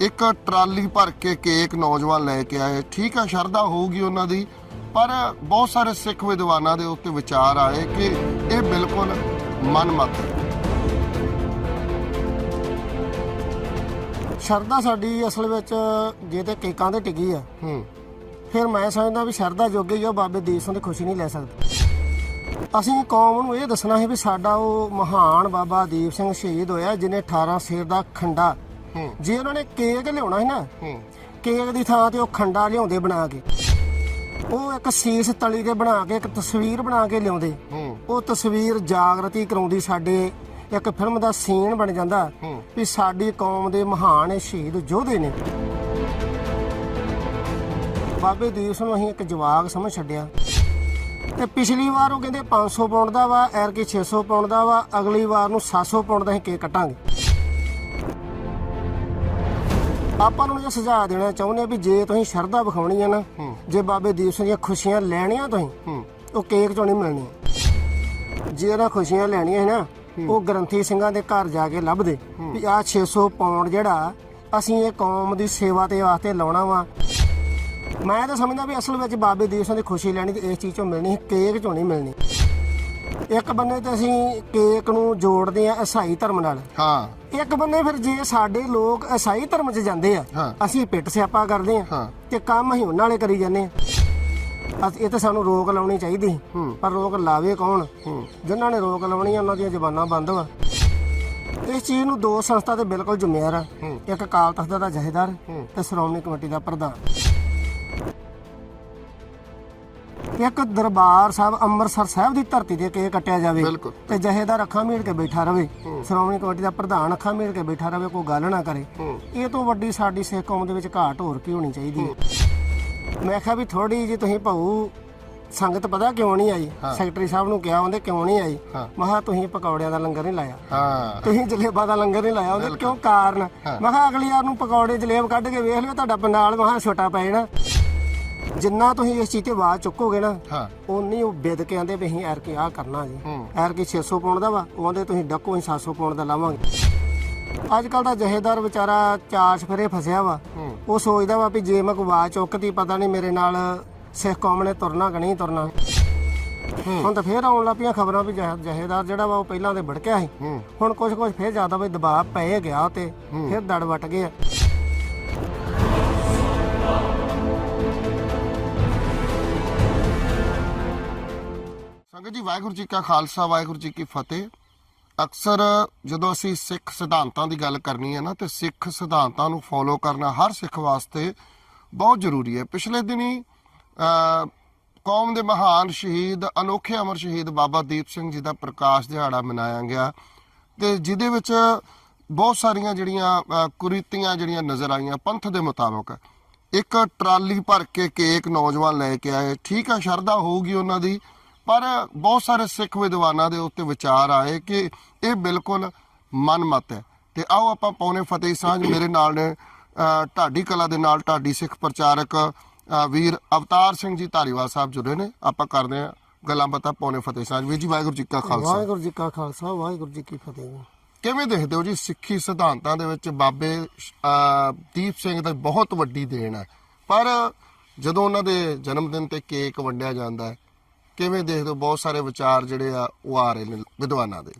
ਇੱਕ ਟਰਾਲੀ ਭਰ ਕੇ ਕੇਕ ਨੌਜਵਾਨ ਲੈ ਕੇ ਆਏ। ਠੀਕ ਆ ਸ਼ਰਧਾ ਹੋਊਗੀ ਉਹਨਾਂ ਦੀ ਪਰ ਬਹੁਤ ਸਾਰੇ ਸਿੱਖ ਵਿਦਵਾਨਾਂ ਦੇ ਉੱਤੇ ਵਿਚਾਰ ਆਏ ਕਿ ਇਹ ਬਿਲਕੁਲ ਮਨਮਤ ਸ਼ਰਧਾ ਸਾਡੀ ਅਸਲ ਵਿੱਚ ਜੇ ਤੇ ਕੇਕਾਂ ਤੇ ਟਿਕੀ ਆ। ਹੂੰ। ਫਿਰ ਮੈਂ ਸਮਝਦਾ ਵੀ ਸ਼ਰਧਾ ਜੋਗੇ ਹੀ ਆ ਬਾਬੇ ਦੀਪ ਸਿੰਘ ਦੀ ਖੁਸ਼ੀ ਨਹੀਂ ਲੈ ਸਕਦੇ। ਅਸੀਂ ਕੌਮ ਨੂੰ ਇਹ ਦੱਸਣਾ ਹੈ ਵੀ ਸਾਡਾ ਉਹ ਮਹਾਨ ਬਾਬਾ ਦੀਪ ਸਿੰਘ ਸ਼ਹੀਦ ਹੋਇਆ ਜਿਨੇ 18 ਸੇਰ ਦਾ ਖੰਡਾ ਜੇ ਉਹਨਾਂ ਨੇ ਕੇਕ ਲਿਆਉਣਾ ਸੀ ਨਾ ਕੇਕ ਦੀ ਥਾਂ ਤੇ ਉਹ ਖੰਡਾ ਲਿਆਉਂਦੇ ਬਣਾ ਕੇ। ਉਹ ਇੱਕ ਸੀਸ ਤਲੀ ਦੇ ਬਣਾ ਕੇ ਇੱਕ ਤਸਵੀਰ ਬਣਾ ਕੇ ਲਿਆਉਂਦੇ। ਉਹ ਤਸਵੀਰ ਜਾਗਰਤੀ ਕਰਾਉਂਦੀ ਸਾਡੇ ਇੱਕ ਫਿਲਮ ਦਾ ਸੀਨ ਬਣ ਜਾਂਦਾ। ਵੀ ਸਾਡੀ ਕੌਮ ਦੇ ਮਹਾਨ ਸ਼ਹੀਦ ਯੋਧੇ ਨੇ। ਬਾਬੇ ਦੀਪ ਨੂੰ ਅਸੀਂ ਇੱਕ ਜਵਾਗ ਸਮਝ ਛੱਡਿਆ। ਤੇ ਪਿਛਲੀ ਵਾਰ ਉਹ ਕਹਿੰਦੇ 500 ਪਾਉਂਡ ਦਾ ਵਾ ਐਰ ਕੀ 600 ਪਾਉਂਡ ਦਾ ਵਾ ਅਗਲੀ ਵਾਰ ਨੂੰ 700 ਪਾਉਂਡ ਦਾ ਅਸੀਂ ਕੇਕ ਕੱਟਾਂਗੇ। ਆਪਾਂ ਨੂੰ ਇਹ ਸੁਝਾਅ ਦੇਣਾ ਚਾਹੁੰਦੇ ਆ ਵੀ ਜੇ ਤੁਸੀਂ ਸ਼ਰਧਾ ਵਿਖਾਉਣੀ ਹੈ ਨਾ। ਜੇ ਬਾਬੇ ਦੀਪ ਸਿੰਘ ਦੀਆਂ ਖੁਸ਼ੀਆਂ ਲੈਣੀਆਂ ਤੁਸੀਂ ਉਹ ਕੇਕ ਚੋਂ ਨਹੀਂ ਮਿਲਣੀ ਜੇ ਉਹਨਾਂ ਖੁਸ਼ੀਆਂ ਲੈਣੀਆਂ ਹੈ। ਨਾ ਉਹ ਗ੍ਰੰਥੀ ਸਿੰਘਾਂ ਦੇ ਘਰ ਜਾ ਕੇ ਲੱਭਦੇ। ਵੀ ਆਹ 600 ਪਾਉਂਡ ਜਿਹੜਾ ਅਸੀਂ ਇਹ ਕੌਮ ਦੀ ਸੇਵਾ ਤੇ ਵਾਸਤੇ ਲਾਉਣਾ ਵਾ। ਮੈਂ ਤਾਂ ਸਮਝਦਾ ਵੀ ਅਸਲ ਵਿੱਚ ਬਾਬੇ ਦੀਪ ਸਿੰਘ ਦੀ ਖੁਸ਼ੀ ਲੈਣੀ ਤੇ ਇਸ ਚੀਜ਼ ਚੋਂ ਮਿਲਣੀ ਕੇਕ ਚੋਂ ਨਹੀਂ ਮਿਲਣੀ। ਇੱਕ ਬੰਨੇ ਤੇ ਅਸੀਂ ਕੇਕ ਨੂੰ ਜੋੜਦੇ ਆ ਈਸਾਈ ਧਰਮ ਨਾਲ। ਹਾਂ। ਇੱਕ ਬੰਨੇ ਫਿਰ ਜੇ ਸਾਡੇ ਲੋਕ ਈਸਾਈ ਧਰਮ 'ਚ ਜਾਂਦੇ ਆ ਹਾਂ। ਅਸੀਂ ਪਿੱਟ ਸਿਆਪਾ ਕਰਦੇ ਆ ਹਾਂ। ਤੇ ਕੰਮ ਅਸੀਂ ਉਹਨਾਂ ਵਾਲੇ ਕਰੀ ਜਾਂਦੇ ਆ। ਅਸ- ਇਹ ਤਾਂ ਸਾਨੂੰ ਰੋਕ ਲਾਉਣੀ ਚਾਹੀਦੀ। ਸੀ। ਪਰ ਰੋਕ ਲਾਵੇ ਕੌਣ? ਜਿਨ੍ਹਾਂ ਨੇ ਰੋਕ ਲਾਉਣੀ ਆ ਉਹਨਾਂ ਦੀਆਂ ਜ਼ਬਾਨਾਂ ਬੰਦ ਵਾ। ਇਸ ਚੀਜ਼ ਨੂੰ ਦੋ ਸੰਸਥਾ ਤੇ ਬਿਲਕੁਲ ਜ਼ਿੰਮੇਵਾਰ ਆ। ਇੱਕ ਅਕਾਲ ਤਖਤ ਦਾ ਜਥੇਦਾਰ ਹੂੰ। ਤੇ ਸ਼੍ਰੋਮਣੀ ਕਮੇਟੀ ਦਾ ਪ੍ਰਧਾਨ। ਇੱਕ ਦਰਬਾਰ ਸਾਹਿਬ ਅੰਮ੍ਰਿਤਸਰ ਸਾਹਿਬ ਦੀ ਧਰਤੀ ਤੇ ਕੇਕ ਕੱਟਿਆ ਜਾਵੇ ਬਿਲਕੁਲ। ਤੇ ਜਥੇਦਾਰ ਅੱਖਾਂ ਮੀਟ ਕੇ ਬੈਠਾ ਰਵੇ। ਸ਼੍ਰੋਮਣੀ ਕਮੇਟੀ ਦਾ ਪ੍ਰਧਾਨ ਅੱਖਾਂ ਮੀਟ ਕੇ ਬੈਠਾ ਰਵੇ ਕੋਈ ਗੱਲ ਨਾ ਕਰੇ। ਇਹ ਤੋਂ ਵੱਡੀ ਸਾਡੀ ਸਿੱਖ ਕੌਮ ਦੇ ਵਿੱਚ ਘਾਟ ਹੋਰ ਕੀ ਹੋਣੀ ਚਾਹੀਦੀ ਹੈ? ਮੈਂ ਕਿਹਾ ਵੀ ਥੋੜੀ ਜੀ ਤੁਸੀਂ ਭਾਊ ਸੰਗਤ ਪਤਾ ਕਿਉਂ ਨਹੀਂ ਆਈ। ਸੈਕਟਰੀ ਸਾਹਿਬ ਨੂੰ ਕਿਹਾ ਉਹਦੇ ਕਿਉਂ ਨਹੀਂ ਆਈ? ਹਾਂ। ਮੈਂ ਕਿਹਾ ਤੁਸੀਂ ਪਕੌੜਿਆਂ ਦਾ ਲੰਗਰ ਨਹੀਂ ਲਾਇਆ। ਹਾਂ। ਤੁਸੀਂ ਜਲੇਬਾਂ ਦਾ ਲੰਗਰ ਨਹੀਂ ਲਾਇਆ ਉਹਦੇ ਕਿਉਂ ਕਾਰਨ। ਮੈਂ ਕਿਹਾ ਅਗਲੀ ਵਾਰ ਨੂੰ ਪਕੌੜੇ ਜਲੇਬ ਕੱਢ ਕੇ ਵੇਖ ਲਿਓ ਤੁਹਾਡਾ ਪੰਡਾਲ ਮਹਾ ਛੋਟਾ ਪੈ ਜਾਣਾ। ਜਿੰਨਾ ਤੁਸੀਂ ਇਸ ਚੀਜ਼ ਤੇ ਆਵਾਜ਼ ਚੁੱਕੋਗੇ ਨਾ ਹਾਂ। ਉਨੀ ਉਹ ਵਿਦ ਕੇ ਆਂਦੇ ਵੀ ਅਸੀਂ ਐਰ ਕੇ ਆ ਕਰਨਾ ਜੀ। ਹੂੰ। ਐਰ ਕੀ 600 ਪਾਉਣ ਦਾ ਵਾ ਉਹਦੇ ਤੁਸੀਂ ਡੱਕੋ ਅਸੀਂ 700 ਪਾਉਣ ਦਾ ਲਾਵਾਂਗੇ। ਅੱਜ ਕੱਲ ਦਾ ਜਹੇਦਾਰ ਵਿਚਾਰਾ ਚਾਰ ਫੇਰੇ ਫਸਿਆ ਵਾ। ਹੂੰ। ਉਹ ਸੋਚਦਾ ਵਾ ਵੀ ਜੇ ਮੈਂ ਕੋਈ ਆਵਾਜ਼ ਚੁੱਕਦੀ ਪਤਾ ਨਹੀਂ ਮੇਰੇ ਨਾਲ ਸਿੱਖ ਕੌਮ ਨੇ ਤੁਰਨਾ ਕਿ ਨਹੀਂ ਤੁਰਨਾ। ਹੁਣ ਤਾਂ ਫੇਰ ਆਉਣ ਲੱਪੀਆਂ ਖਬਰਾਂ ਵੀ ਜਹ- ਜਹੇਦਾਰ ਜਿਹੜਾ ਵਾ ਉਹ ਪਹਿਲਾਂ ਤੇ ਭੜਕਿਆ ਸੀ। ਹੂੰ। ਹੁਣ ਕੁਝ ਕੁਝ ਫੇਰ ਜ਼ਿਆਦਾ ਵੀ ਦਬਾਅ ਪੈ ਗਿਆ ਤੇ। ਫਿਰ ਦੜ ਵਟ ਗਏ ਆ। ਸੰਗਤ ਜੀ, ਵਾਹਿਗੁਰੂ ਜੀ ਕਾ ਖਾਲਸਾ, ਵਾਹਿਗੁਰੂ ਜੀ ਕੀ ਫਤਿਹ। ਅਕਸਰ ਜਦੋਂ ਅਸੀਂ ਸਿੱਖ ਸਿਧਾਂਤਾਂ ਦੀ ਗੱਲ ਕਰਨੀ ਹੈ ਨਾ, ਤੇ ਸਿੱਖ ਸਿਧਾਂਤਾਂ ਨੂੰ ਫੋਲੋ ਕਰਨਾ ਹਰ ਸਿੱਖ ਵਾਸਤੇ ਬਹੁਤ ਜ਼ਰੂਰੀ ਹੈ। ਪਿਛਲੇ ਦਿਨੀ ਕੌਮ ਦੇ ਮਹਾਨ ਸ਼ਹੀਦ, ਅਨੋਖੇ ਅਮਰ ਸ਼ਹੀਦ ਬਾਬਾ ਦੀਪ ਸਿੰਘ ਜੀ ਦਾ ਪ੍ਰਕਾਸ਼ ਦਿਹਾੜਾ ਮਨਾਇਆ ਗਿਆ। ਤੇ ਜਿਹਦੇ ਵਿੱਚ ਬਹੁਤ ਸਾਰੀਆਂ ਜਿਹੜੀਆਂ ਕੁਰੀਤੀਆਂ ਜਿਹੜੀਆਂ ਨਜ਼ਰ ਆਈਆਂ, ਪੰਥ ਦੇ ਮੁਤਾਬਕ। ਇੱਕ ਟਰਾਲੀ ਭਰ ਕੇ ਕੇਕ ਨੌਜਵਾਨ ਲੈ ਕੇ ਆਏ। ਠੀਕ ਆ, ਸ਼ਰਧਾ ਹੋਊਗੀ ਉਹਨਾਂ ਦੀ। ਪਰ ਬਹੁਤ ਸਾਰੇ ਸਿੱਖ ਵਿਦਵਾਨਾਂ ਦੇ ਉੱਤੇ ਵਿਚਾਰ ਆਏ ਕਿ ਇਹ ਬਿਲਕੁਲ ਮਨਮਤ ਹੈ। ਤੇ ਆਓ ਆਪਾਂ ਪੌਣੇ ਫਤਿਹ ਸਾਂਝ ਮੇਰੇ ਨਾਲ ਨੇ ਢਾਡੀ ਕਲਾ ਦੇ ਨਾਲ ਢਾਡੀ ਸਿੱਖ ਪ੍ਰਚਾਰਕ ਵੀਰ ਅਵਤਾਰ ਸਿੰਘ ਜੀ ਧਾਰੀਵਾਲ ਸਾਹਿਬ ਜੁੜੇ ਨੇ। ਆਪਾਂ ਕਰਦੇ ਹਾਂ ਗੱਲਾਂ ਬਾਤਾਂ ਪੌਣੇ ਫਤਿਹ ਸਾਂਝ। ਵੀਰ ਜੀ ਵਾਹਿਗੁਰੂ ਜੀ ਕਾ ਖਾਲਸਾ। ਵਾਹਿਗੁਰੂ ਜੀ ਕਾ ਖਾਲਸਾ ਵਾਹਿਗੁਰੂ ਜੀ ਕੀ ਫਤਿਹ। ਕਿਵੇਂ ਦੇਖਦੇ ਹੋ ਜੀ ਸਿੱਖੀ ਸਿਧਾਂਤਾਂ ਦੇ ਵਿੱਚ ਬਾਬੇ ਦੀਪ ਸਿੰਘ ਦਾ ਬਹੁਤ ਵੱਡੀ ਦੇਣ ਹੈ। ਪਰ ਜਦੋਂ ਉਹਨਾਂ ਦੇ ਜਨਮ ਦਿਨ ਤੇ ਕੇਕ ਵੰਡਿਆ ਜਾਂਦਾ ਹੈ ਕਿਵੇਂ ਦੇਖਦੇ ਹੋ? ਬਹੁਤ ਸਾਰੇ ਵਿਚਾਰ ਜਿਹੜੇ ਆ ਉਹ ਆ ਰਹੇ ਨੇ ਵਿਦਵਾਨਾਂ ਦੇ।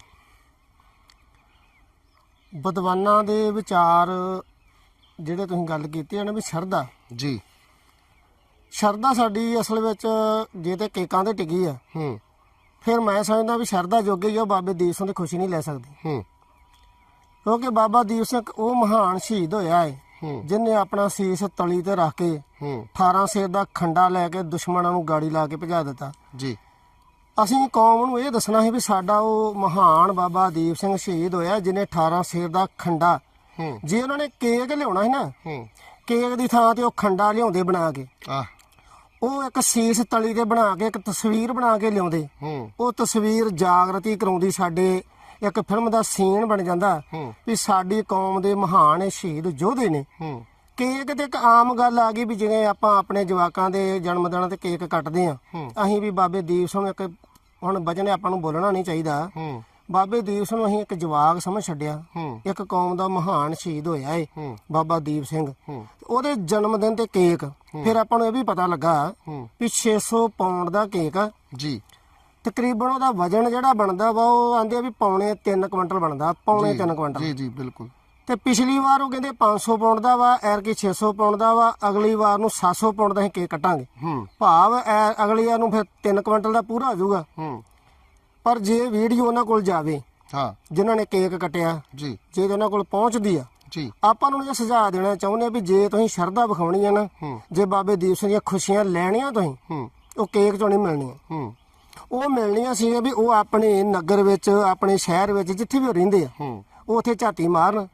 ਵਿਦਵਾਨਾਂ ਦੇ ਵਿਚਾਰ ਜਿਹੜੇ ਤੁਸੀਂ ਗੱਲ ਕੀਤੀ ਹੈ ਨਾ ਵੀ ਸ਼ਰਧਾ। ਜੀ। ਸ਼ਰਧਾ ਸਾਡੀ ਅਸਲ ਵਿੱਚ ਜੇ ਤੇ ਕੇਕਾਂ ਤੇ ਟਿਕੀ ਆ ਹੂੰ। ਫਿਰ ਮੈਂ ਸਮਝਦਾ ਵੀ ਸ਼ਰਧਾ ਜੋਗੇ ਹੀ ਉਹ ਬਾਬੇ ਦੀਪ ਸਿੰਘ ਦੀ ਖੁਸ਼ੀ ਨਹੀਂ ਲੈ ਸਕਦੀ। ਹੂੰ। ਕਿਉਂਕਿ ਬਾਬਾ ਦੀਪ ਸਿੰਘ ਉਹ ਮਹਾਨ ਸ਼ਹੀਦ ਹੋਇਆ ਹੂੰ ਜਿਨੇ ਆਪਣਾ ਸੀਸ ਤਲੀ ਤੇ ਰੱਖ ਕੇ ਹੂੰ। 18 ਸੇਰ ਦਾ ਖੰਡਾ ਲੈ ਕੇ ਦੁਸ਼ਮਣਾਂ ਨੂੰ ਗਾੜੀ ਲਾ ਕੇ ਭਜਾ ਦਿੱਤਾ। ਜੀ। ਅਸੀਂ ਕੌਮ ਨੂੰ ਇਹ ਦੱਸਣਾ ਸੀ ਵੀ ਸਾਡਾ ਉਹ ਮਹਾਨ ਬਾਬਾ ਦੀਪ ਸਿੰਘ ਸ਼ਹੀਦ ਹੋਇਆ ਜਿਨੇ 18 ਸੇਰ ਦਾ ਖੰਡਾ। ਹੂੰ। ਜੇ ਉਹਨਾਂ ਨੇ ਕੇਕ ਲਿਆਉਣਾ ਸੀ ਨਾ ਹੂੰ। ਕੇਕ ਦੀ ਥਾਂ ਤੇ ਉਹ ਖੰਡਾ ਲਿਆਉਂਦੇ ਬਣਾ ਕੇ। ਆ ਉਹ ਇੱਕ ਸੀਸ ਤਲੀ ਤੇ ਬਣਾ ਕੇ ਇੱਕ ਤਸਵੀਰ ਬਣਾ ਕੇ ਲਿਆਉਂਦੇ। ਉਹ ਤਸਵੀਰ ਜਾਗਰਤੀ ਕਰਾਉਂਦੀ ਸਾਡੇ ਇੱਕ ਫਿਲਮ ਦਾ ਸੀਨ ਬਣ ਜਾਂਦਾ ਵੀ ਸਾਡੀ ਕੌਮ ਦੇ ਮਹਾਨ ਸ਼ਹੀਦ ਯੋਧੇ ਨੇ। ਕੇਕ ਤੇ ਇੱਕ ਆਮ ਗੱਲ ਆ ਗਈ ਵੀ ਜਿਵੇਂ ਆਪਾਂ ਆਪਣੇ ਜਵਾਕਾਂ ਦੇ ਜਨਮ ਦਿਨਾਂ ਤੇ ਕੇਕ ਕੱਟਦੇ ਆ। ਅਸੀਂ ਵੀ ਬਾਬੇ ਦੀਪ ਸਿੰਘ ਇੱਕ ਹੁਣ ਬਚਨ ਆਪਾਂ ਨੂੰ ਬੋਲਣਾ ਨਹੀਂ ਚਾਹੀਦਾ। ਬਾਬੇ ਦੀਪ ਸਿੰਘ ਨੂੰ ਅਸੀਂ ਇੱਕ ਜਵਾਗ ਸਮਝ ਛੱਡਿਆ। ਇੱਕ ਕੌਮ ਦਾ ਮਹਾਨ ਸ਼ਹੀਦ ਹੋਇਆ ਏ ਹੂੰ। ਬਾਬਾ ਦੀਪ ਸਿੰਘ। ਉਹਦੇ ਜਨਮ ਦਿਨ ਤੇ ਕੇਕ। ਫਿਰ ਆਪਾਂ ਨੂੰ ਇਹ ਵੀ ਪਤਾ ਲੱਗਾ ਵੀ 600 ਪਾਉਂਡ ਦਾ ਕੇਕ ਆ। ਜੀ। ਤਕਰੀਬਨ ਉਹਦਾ ਵਜਨ ਜਿਹੜਾ ਬਣਦਾ ਵਾ ਉਹ ਆਂਦੇ ਆ ਵੀ ਪੌਣੇ 3 ਕੁਇੰਟਲ ਬਣਦਾ ਪੌਣੇ 3 ਕੁਇੰਟਲ। ਜੀ ਜੀ ਬਿਲਕੁਲ। ਤੇ ਪਿਛਲੀ ਵਾਰ ਉਹ ਕਹਿੰਦੇ 500 ਪਾਉਂਡ ਦਾ ਵਾ ਐਰ ਕੀ 600 ਪਾਉਂਡ ਦਾ ਵਾ ਅਗਲੀ ਵਾਰ ਨੂੰ 700 ਪਾਉਂਡ ਦਾ ਅਸੀਂ ਕੇਕ ਕੱਟਾਂਗੇ। ਹੂੰ। ਭਾਵ ਐ- ਅਗਲੀ ਵਾਰ ਨੂੰ ਫਿਰ 3 ਕੁਇੰਟਲ ਦਾ ਪੂਰਾ ਆ ਜਾਊਗਾ। ਹੂੰ। ਪਰ ਜੇ ਵੀਡੀਓ ਉਹਨਾਂ ਕੋਲ ਜਾਵੇ ਹਾਂ। ਜਿਨ੍ਹਾਂ ਨੇ ਕੇਕ ਕੱਟਿਆ ਜੀ। ਜੇ ਉਹਨਾਂ ਕੋਲ ਪਹੁੰਚਦੀ ਆ ਜੀ। ਆਪਾਂ ਨੂੰ ਇਹ ਸੁਝਾਅ ਦੇਣਾ ਚਾਹੁੰਦੇ ਆ ਵੀ ਜੇ ਤੁਸੀਂ ਸ਼ਰਧਾ ਵਿਖਾਉਣੀ ਆ ਨਾ ਹੂੰ। ਜੇ ਬਾਬੇ ਦੀਪ ਸਿੰਘ ਦੀਆਂ ਖੁਸ਼ੀਆਂ ਲੈਣੀਆਂ ਤੁਸੀਂ ਹੂੰ। ਉਹ ਕੇਕ ਚੋਂ ਨਹੀਂ ਮਿਲਣੀਆਂ। ਹੂੰ। ਉਹ ਮਿਲਣੀਆਂ ਸੀ ਵੀ ਉਹ ਆਪਣੇ ਨਗਰ ਵਿੱਚ ਆਪਣੇ ਸ਼ਹਿਰ ਵਿੱਚ ਜਿੱਥੇ ਵੀ ਉਹ ਰਹਿੰਦੇ ਆ ਹੂੰ। ਉਹ ਉੱਥੇ ਝਾਤੀ ਮਾਰਨ